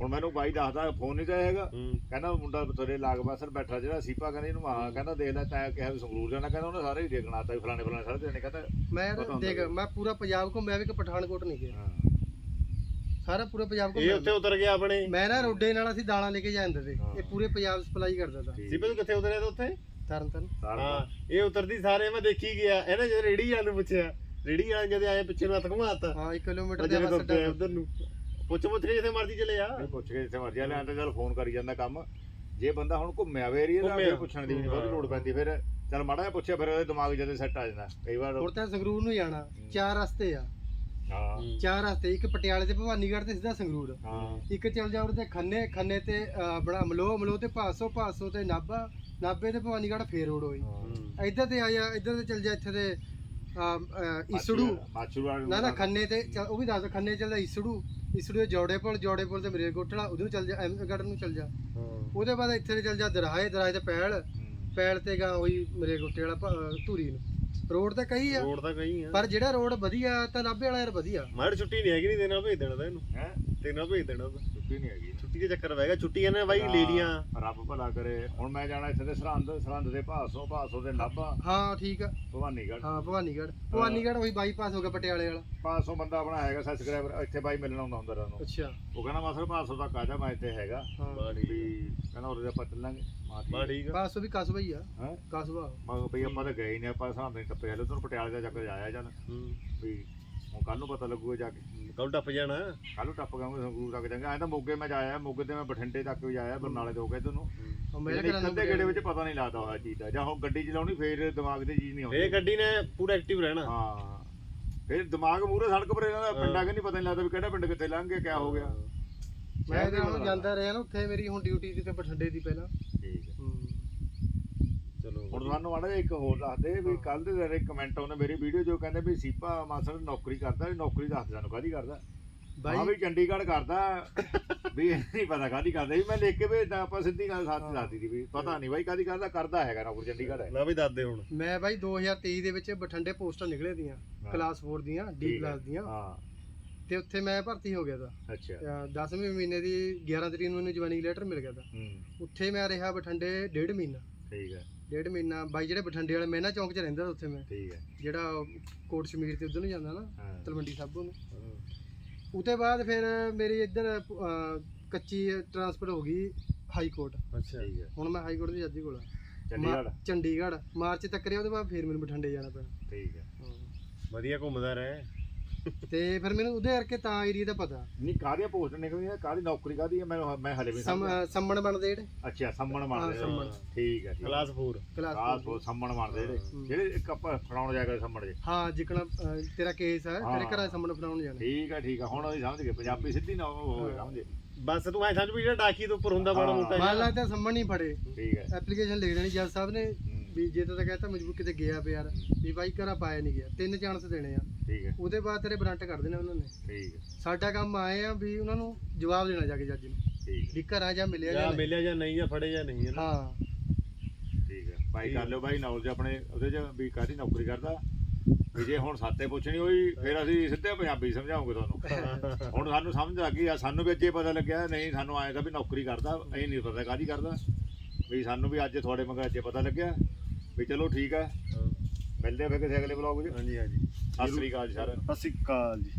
ਹੁਣ ਮੈਨੂੰ ਬਾਈ ਦੱਸਦਾ ਫੋਨ ਨਹੀਂ ਤਾਂ ਹੈਗਾ। ਹੂੰ। ਕਹਿੰਦਾ ਮੁੰਡਾ ਤੇਰੇ ਲਾਗ ਬਾਸਰ ਬੈਠਾ ਜਿਹੜਾ ਸੀਪਾ ਕਹਿੰਦੇ ਇਹਨੂੰ ਆ ਕਹਿੰਦਾ ਦੇਖ ਲੈ ਤੈਂ ਕਿਹਾ ਵੀ ਸੰਗਰੂਰ ਜਾਣਾ ਕਹਿੰਦਾ ਉਹਨੇ ਸਾਰੇ ਹੀ ਦੇਖਣਾ ਤਾਂ ਫਲਾਣੇ ਫਲਾਣੇ ਸਾਰੇ ਦੇਣੇ ਕਹਿੰਦਾ ਮੈਂ ਪਤਾ ਹੁੰਦਾ ਦੇਖ ਵੀ। ਮੈਂ ਪੂਰਾ ਪੰਜਾਬ ਘੁੰਮਿਆ ਵੀ ਕਿ ਪਠਾਨਕੋਟ ਨਹੀਂ ਗਿਆ। ਹਾਂ। ਸਾਰਾ ਪੂਰਾ ਪੰਜਾਬ ਇਹ ਉੱਥੇ ਉਤਰ ਗਿਆ ਆਪਣੇ? ਮੈਂ ਨਾ ਰੋਡੇ ਨਾਲ ਅਸੀਂ ਦਾਲਾਂ ਲੈ ਕੇ ਜਾਂਦੇ ਹਾਂ। ਇਹ ਪੂਰੇ ਪੰਜਾਬ ਸਪਲਾਈ ਕਰਦਾ ਤਾ। ਠੀਕ। ਸਿਪੇ ਤੂੰ ਕਿੱਥੇ ਉਤਰਿਆ ਤਾਂ ਉੱਥੇ? ਤਰਨ ਤਰਨ ਹਾਂ ਇਹ ਉਤਰਦੀ ਸਾਰੇ ਮੈਂ ਦੇਖੀ ਗਿਆ। ਇਹਨੇ ਜਦ ਰੇੜੀ ਵਾਲੇ ਨੂੰ ਪੁੱਛਿਆ ਰੇੜੀ ਵਾਲੇ ਜਦ ਆਏ ਪਿੱਛੇ ਨੂੰ ਹੱਥ ਘੁਮਾਤਾ। ਹਾਂ 1 ਕਿਲੋਮੀਟਰ ਦੇ ਜਿਹੜੇ ਬਸ ਤੁਰਦੇ ਆ ਉਧਰ ਨੂੰ। ਪੁੱਛ ਪੁੱਛ ਕੇ ਜਿੱਥੇ ਮਰਜ਼ੀ ਚਲੇ ਜਾ ਨਹੀਂ ਪੁੱਛ ਕੇ ਜਿੱਥੇ ਮਰਜ਼ੀ ਲੈ ਤੇ ਚੱਲ ਫੋਨ ਕਰੀ ਜਾਂਦਾ ਕੰਮ। ਜੇ ਬੰਦਾ ਹੁਣ ਘੁੰਮਿਆ ਵੇ ਏਰੀਆ ਦਾ ਘੁੰਮਿਆ। ਫਿਰ ਪੁੱਛਣ ਦੀ ਵੀ ਬਹੁਤੀ ਲੋੜ ਪੈਂਦੀ। ਫਿਰ ਚਲ ਮਾੜਾ ਜਿਹਾ ਪੁੱਛਿਆ ਫਿਰ ਉਹਦੇ ਦਿਮਾਗ ਜਦੇ ਸੈੱਟ ਆ ਜਾਂਦਾ। ਕਈ ਵਾਰ ਹੁਣ ਤਾਂ ਸੰਗਰੂਰ ਨੂੰ ਜਾਣਾ ਚਾਰ ਰਸਤੇ ਆ। ਹਾਂ। ਚਾਰ ਰਸਤੇ ਇੱਕ ਪਟਿਆਲੇ ਤੇ ਭਵਾਨੀਗੜ੍ਹ ਤੇ ਸਿੱਧਾ ਸੰਗਰੂਰ। ਹਾਂ। ਇੱਕ ਚੱਲ ਜਾ ਉਰੇ ਤੇ ਖੰਨੇ ਖੰਨੇ ਤੇ ਅਹ, ਆਪਣਾ ਮਲੋ ਮਲੋ ਤੇ ਭਾਸੋ ਭਾਸੋ ਤੇ ਨਾਭਾ ਨਾਭੇ ਤੇ ਭਵਾਨੀਗੜ੍ਹ ਫੇਰ ਰੋਡ ਹੋਈ। ਇੱਧਰ ਤੇ ਆ ਜਾ ਇੱਧਰ ਤੇ ਚੱਲ ਜਾ ਇੱਥੇ ਤੇ ਅਹ, ਇਸੜੂ ਵਾਲੇ ਨਾ ਨਾ ਖੰਨੇ ਤੇ ਚੱਲ- ਉਹ ਵੀ ਦੱਸ ਖੰਨੇ ਚੱਲਦਾ ਇਸੜੂ ਇਸੜੂ ਦੇ ਜੋੜੇਪੁਰ ਜੋੜੇਪੁਰ ਤੇ ਮਰੇਗੋਟਲਾ ਉਧਰ ਚੱਲ ਜਾ ਅਹਿਮਦਗੜ੍ਹ ਨੂੰ ਚੱਲ ਜਾ। ਹਾਂ। ਉਹਦੇ ਬਾਅਦ ਇੱਥੇ ਤੇ ਚੱਲ ਜਾ ਦਰਾਹੇ ਦਰਾਹੇ ਤੇ ਪੈਲ। ਪੈਲ ਤੇ ਗਾ ਉਹੀ ਮਰੇਗੋਟੇ ਵਾਲਾ ਧੂਰੀ ਨੂੰ। ਰੋਡ ਤਾਂ ਕਈ ਆ। ਰੋਡ ਤਾਂ ਕਈ ਆ। ਪਰ ਜਿਹੜਾ ਰੋਡ ਵਧੀਆ ਤਾਂ ਨਾਭੇ ਵਾਲਾ ਯਾਰ ਵਧੀਆ। ਮਾਰ ਛੁੱਟੀ ਨਹੀਂ ਹੈਗੀ ਨਹੀਂ ਦੇਣਾ ਭੇਜ ਦੇਣਾ ਤਾਂ ਇਹਨੂੰ। ਹੈ? ਤੇਨਾ ਭੇਜ ਦੇਣਾ ਤਾਂ। ਛੁੱਟੀ ਨਹੀਂ ਹੈਗੀ। ਛੁੱਟੀ ਦੇ ਚੱਕਰ ਪੈ ਗਿਆ ਛੁੱਟੀਆਂ ਨੇ ਬਾਈ ਲੈ ਲੀਆਂ ਰੱਬ ਭਲਾ ਕਰੇ। ਹੁਣ ਮੈਂ ਜਾਣਾ ਇੱਥੇ ਦੇ ਸਰਹੰਦ ਸਰਹੰਦ ਦੇ ਭਾਸੋਂ ਭਾਸੋਂ ਦੇ ਨਾਭਾ। ਹਾਂ ਠੀਕ ਆ। ਭਵਾਨੀਗੜ੍ਹ। ਹਾਂ ਭਵਾਨੀਗੜ੍ਹ। ਭਵਾਨੀਗੜ੍ਹ ਉਹੀ ਬਾਈਪਾਸ ਹੋ ਗਿਆ ਪਟਿਆਲੇ ਵਾਲਾ। 500 ਬੰਦਾ ਆਪਣਾ ਹੈਗਾ ਸਬਸਕ੍ਰਾਈਬਰ ਇੱਥੇ ਬਾਈ ਮਿਲਣ ਆਉਂਦਾ ਹੁੰਦਾ ਰਾਨੂੰ ਅੱਛਾ। ਉਹ ਕਹਿੰਦਾ ਮਾਸਰ 500 ਤੱਕ ਆ ਜਾ ਮੈਂ ਇੱਥੇ ਹੈਗਾ। ਹਾਂ। ਬਾ ਵੀ ਠੀਕ ਕਹਿੰਦਾ ਉਰੇ ਆਪਾਂ ਚੱਲਾਂਗੇ। ਮਾਂ ਬਾ ਠੀਕ ਆ। ਬਸ ਉਹ ਵੀ ਕਸਬਾ ਹੀ ਆ। ਹੈ? ਕਸਬਾ। ਮੈਂ ਬਈ ਆਪਾਂ ਤਾਂ ਗਏ ਨਹੀਂ ਆਪਾਂ ਸਰਹੰਦ ਨਹੀਂ ਟੱਪੇ। ਹਲੇ ਤੁਹਾਨੂੰ ਪਟਿਆਲੇ ਦਾ ਚੱਕਰ ਜਾਇਆ ਜਾਣ ਹੂੰ। ਵੀ ਹੁਣ ਕੱਲ ਨੂੰ ਪਤਾ ਲੱਗੂਗਾ ਜਾ ਕੇ। ਕੱਲ ਟੱਪ ਜਾਣਾ। ਕੱਲ ਨੂੰ ਟੱਪ ਗਾਂਗੇ ਸੰਗਰੂਰ ਤੱਕ ਜਾਂਗੇ ਐਂ ਤਾਂ ਮੋਗੇ ਮੈਂ ਜਾਇਆ ਮੋਗੇ ਤੇ ਮੈਂ ਬਠਿੰਡੇ ਤੱਕ ਵੀ ਜਾਇਆ ਬਰਨਾਲੇ ਤੋਂ ਗਿਆ ਤੈਨੂੰ। ਉਹ ਮੇਰੇ ਮੇਰੇ ਘਰਾਂ ਕੰਦੇ ਗੇੜੇ ਵਿੱਚ ਪਤਾ ਨਹੀਂ ਲੱਗਦਾ ਹੋਇਆ ਚੀਜ਼ ਦਾ। ਜਾਂ ਹੁਣ ਗੱਡੀ ਚਲਾਉਣੀ ਫੇਰ ਦਿਮਾਗ ਤੇ ਚੀਜ਼ ਨਹੀਂ ਆਉਂਦੀ। ਇਹ ਗੱਡੀ ਨੇ ਪੂਰਾ ਐਕਟਿਵ ਰਹਿਣਾ। ਹਾਂ। ਫਿਰ ਦਿਮਾਗ ਮੂਰੇ ਸੜਕ ਪਰ ਇਹਨਾਂ ਦਾ ਪਿੰਡਾਂ ਕਿ ਨਹੀਂ ਪਤਾ ਨਹੀਂ ਲੱਗਦਾ ਵੀ ਕਿਹੜਾ ਪਿੰਡ ਕਿੱਥੇ ਲੰਘ ਗਿਆ ਕਿਆ ਹੋ ਗਿਆ। ਮੈਂ ਤਾਂ ਹੁਣ ਜਾਂਦਾ ਰਿਹਾ ਨਾ ਉੱਥੇ ਮੇਰੀ ਹੁਣ ਡਿਊਟੀ ਸੀ ਤੇ ਬਠਿੰਡੇ ਦੀ ਪਹਿਲਾਂ। ਹੁਣ ਸਾਨੂੰ ਮਾੜਾ ਜਿਹਾ ਇੱਕ ਹੋਰ ਦੱਸ ਦੇ ਵੀ ਕੱਲ ਦੇ ਜਿਹੜੇ ਕਮੈਂਟ ਆਉਂਦੇ ਮੇਰੀ ਵੀਡੀਓ ਜੋ ਕਹਿੰਦੇ ਵੀ ਸੀਪਾ ਮਾਸੜ ਨੌਕਰੀ ਕਰਦਾ ਨੌਕਰੀ ਦੱਸ ਦੇ ਸਾਨੂੰ ਕਾਹਦੀ ਕਰਦਾ? ਬਾਈ ਹਾਂ ਵੀ ਚੰਡੀਗੜ੍ਹ ਕਰਦਾ ਵੀ ਇਹ ਨਹੀਂ ਪਤਾ ਕਾਹਦੀ ਕਰਦਾ। ਵੀ ਮੈਂ ਲਿਖ ਕੇ ਭੇਜਦਾ ਆਪਾਂ ਸਿੱਧੀ ਗੱਲ ਸਾਥ ਦੱਸਦੀ ਦੀ ਵੀ ਪਤਾ ਨਹੀਂ ਬਾਈ ਕਾਹਦੀ ਕਰਦਾ ਕਰਦਾ ਹੈਗਾ ਨੌਕਰੀ ਚੰਡੀਗੜ੍ਹ ਹੈ। ਲੈ ਵੀ ਦੱਸ ਦੇ ਹੁਣ। ਮੈਂ ਬਾਈ 2023 ਦੇ ਵਿੱਚ ਬਠਿੰਡੇ ਪੋਸਟਾਂ ਨਿਕਲੇ ਦੀਆਂ। ਕਲਾਸ 4 ਦੀਆਂ ਡੀ। ਕਲਾਸ ਦੀਆਂ। ਹਾਂ। ਤੇ ਉੱਥੇ ਮੈਂ ਭਰਤੀ ਹੋ ਗਿਆ ਤਾਂ। ਅੱਛਾ। 10ਵੇਂ ਮਹੀਨੇ ਦੀ 11 ਤਰੀਕ ਨੂੰ ਮੈਨੂੰ ਜੁਆਇਨਿੰਗ ਲੈਟਰ ਮਿਲ ਗਿਆ ਹੂੰ। ਉੱਥੇ ਮੈਂ ਰਿਹਾ ਬਠਿੰਡੇ ਡੇਢ ਮਹੀਨਾ। ਠੀਕ ਹੈ। ਡੇਢ ਮਹੀਨਾ ਬਾਈ ਜਿਹੜੇ ਬਠਿੰਡੇ ਵਾਲੇ ਮਹਿਨਾ ਚੌਂਕ 'ਚ ਰਹਿੰਦਾ ਉੱਥੇ ਮੈਂ। ਠੀਕ ਹੈ। ਜਿਹੜਾ ਕੋਟ ਸ਼ਮੀਰ ਤੇ ਉਧਰ ਨੂੰ ਜਾਂਦਾ ਨਾ ਹਾਂ। ਤਲਵੰਡੀ ਸਾਬੋ ਨੂੰ। ਉਤੇ ਬਾਅਦ ਫਿਰ ਮੇਰੀ ਇੱਧਰ ਅਹ, ਕੱਚੀ ਟਰਾਂਸਫਰ ਹੋ ਗਈ ਹਾਈ ਕੋਰਟ। ਅੱਛਾ। ਠੀਕ ਹੈ। ਹੁਣ ਮੈਂ ਹਾਈ ਕੋਰਟ ਦੀ ਜੱਜੀ ਕੋਲ ਆ ਚੰਡੀਗੜ੍ਹ? ਮਾ- ਚੰਡੀਗੜ੍ਹ। ਮਾਰਚ ਤੱਕ ਰਿਹਾ ਉਹਦੇ ਬਾਅਦ ਫਿਰ ਮੈਨੂੰ ਬਠਿੰਡੇ ਜਾਣਾ ਪੈਣਾ। ਠੀਕ ਹੈ। ਵਧੀਆ ਘੁੰਮਦਾ ਰਹੇ। ਤੇ ਫਿਰ ਮੈਨੂੰ ਉਹਦੇ ਕਰਕੇ ਤਾਂ ਏਰੀਆ ਦਾ ਪਤਾ। ਨਹੀਂ ਕਾਹਦੀਆਂ ਪੋਸਟ ਨਿਕਲੀਆਂ ਕਾਹਦੀ ਨੌਕਰੀ ਕਾਹਦੀ ਹੈ ਮੈਨੂੰ ਮੈਂ ਹਲੇ ਵੀ ਸਮ ਸਮਝ ਸੰਮਣ ਬਣਦੇ ਜਿਹੜੇ। ਅੱਛਾ ਸੰਮਣ ਹਾਂ, ਬਣਦੇ ਸੰਮਣ। ਠੀਕ ਹੈ ਠੀਕ ਹੈ। ਕਲਾਸ 4 ਕਲਾਸ ਕਾਸ ਉਹ ਸੰਮਣ ਬਣਦੇ ਜਿਹੜੇ। ਜਿਹੜੇ ਇੱਕ ਆਪਾਂ ਫੜਾਉਣ ਜਾ ਕੇ ਸੰਮਣ ਜੇ। ਹਾਂ ਜਿਕਣਾ ਤੇਰਾ ਕੇਸ ਹੈ ਤੇਰੇ ਹਾਂ। ਘਰਾਂ ਸੰਮਣ ਬਣਾਉਣ ਜਾਣਾ। ਠੀਕ ਹੈ ਠੀਕ ਹੈ। ਹੁਣ ਅਸੀਂ ਸਮਝ ਗਏ ਪੰਜਾਬੀ ਸਿੱਧੀ ਨਾ ਉਹ ਹੋਵੇ ਸਮਝੇ ਬਸ ਤੂੰ ਐ ਸਮਝ ਵੀ ਜਿਹੜਾ ਡਾਕੀ ਤੋਂ ਉੱਪਰ ਹੁੰਦਾ ਮਾੜਾ ਹਾਂ। ਮੋਟਾ ਮੰਨ ਲਾ ਤਾਂ ਸੰਮਣ ਨਹੀਂ ਫੜੇ। ਠੀਕ ਹੈ। ਐਪਲੀਕੇਸ਼ਨ ਲਿਖ ਦੇਣੀ ਜੱਜ ਸਾਹਿਬ ਨੇ। ਹੂੰ, ਵੀ ਜੇ ਤਾਂ ਕਹਤਾ ਮਜਬੂਰ ਕਿਤੇ ਗਿਆ ਪਿਆ ਯਾਰ ਵੀ ਬਾਈ ਘਰਾਂ ਪਾਇਆ ਨਹੀਂ ਗਿਆ ਤਿੰਨ ਚਾਂਸ ਦੇਣੇ ਆ। ਠੀਕ ਹੈ। ਉਹਦੇ ਬਾਅਦ ਤੇਰੇ ਵਾਰੰਟ ਕਰ ਦੇਣੇ ਉਹਨਾਂ ਨੇ। ਠੀਕ ਹੈ। ਸਾਡਾ ਕੰਮ ਆਏ ਆ ਵੀ ਉਹਨਾਂ ਨੂੰ ਜਵਾਬ ਦੇਣਾ ਜਾ ਕੇ ਜੱਜ ਨੂੰ ਠੀਕ ਹੈ। ਵੀ ਘਰਾਂ ਜਾਂ ਮਿਲਿਆ ਜਾਂ ਜਾਂ ਨਹੀਂ। ਮਿਲਿਆ ਜਾਂ ਨਹੀਂ ਜਾਂ ਫੜੇ ਜਾਂ ਨਹੀਂ ਹੈ ਨਾ? ਹਾਂ। ਠੀਕ ਹੈ। ਭਾਈ ਕਰ ਲਿਓ ਭਾਈ ਨੌਲੇਜ ਆਪਣੇ ਉਹਦੇ ਚ ਵੀ ਕਾਹਦੀ ਨੌਕਰੀ ਕਰਦਾ? ਵੀ ਜੇ ਹੁਣ ਸਾਤੇ ਪੁੱਛਣੀ ਹੋਈ ਫਿਰ ਅਸੀਂ ਸਿੱਧੇ ਪੰਜਾਬੀ ਸਮਝਾਉਂਗੇ ਤੁਹਾਨੂੰ। ਹੁਣ ਸਾਨੂੰ ਸਮਝ ਆ ਗਈ ਆ ਸਾਨੂੰ ਵੀ ਅੱਜੇ ਪਤਾ ਲੱਗਿਆ ਨਹੀਂ ਸਾਨੂੰ ਆਏਗਾ ਵੀ ਨੌਕਰੀ ਕਰਦਾ ਇਹ ਨਹੀਂ ਪਤਾ ਕਾਹਦੀ ਕਰਦਾ? ਵੀ ਸਾਨੂੰ ਵੀ ਅੱਜ ਤੁਹਾਡੇ ਮਗਰ ਅੱਜੇ ਪਤਾ ਲੱਗਿਆ ਵੀ ਚਲੋ ਠੀਕ ਹਾਂ। ਮਿਲਦੇ ਆ ਫਿਰ ਕਿਸੇ ਅਗਲੇ ਬਲੌਗ 'ਚ ਹਾਂਜੀ ਹਾਂਜੀ। ਸਤਿ ਸ੍ਰੀ ਅਕਾਲ ਜੀ ਸਾਰਿਆਂ ਨੂੰ। ਸਤਿ ਸ਼੍ਰੀ ਅਕਾਲ ਜੀ।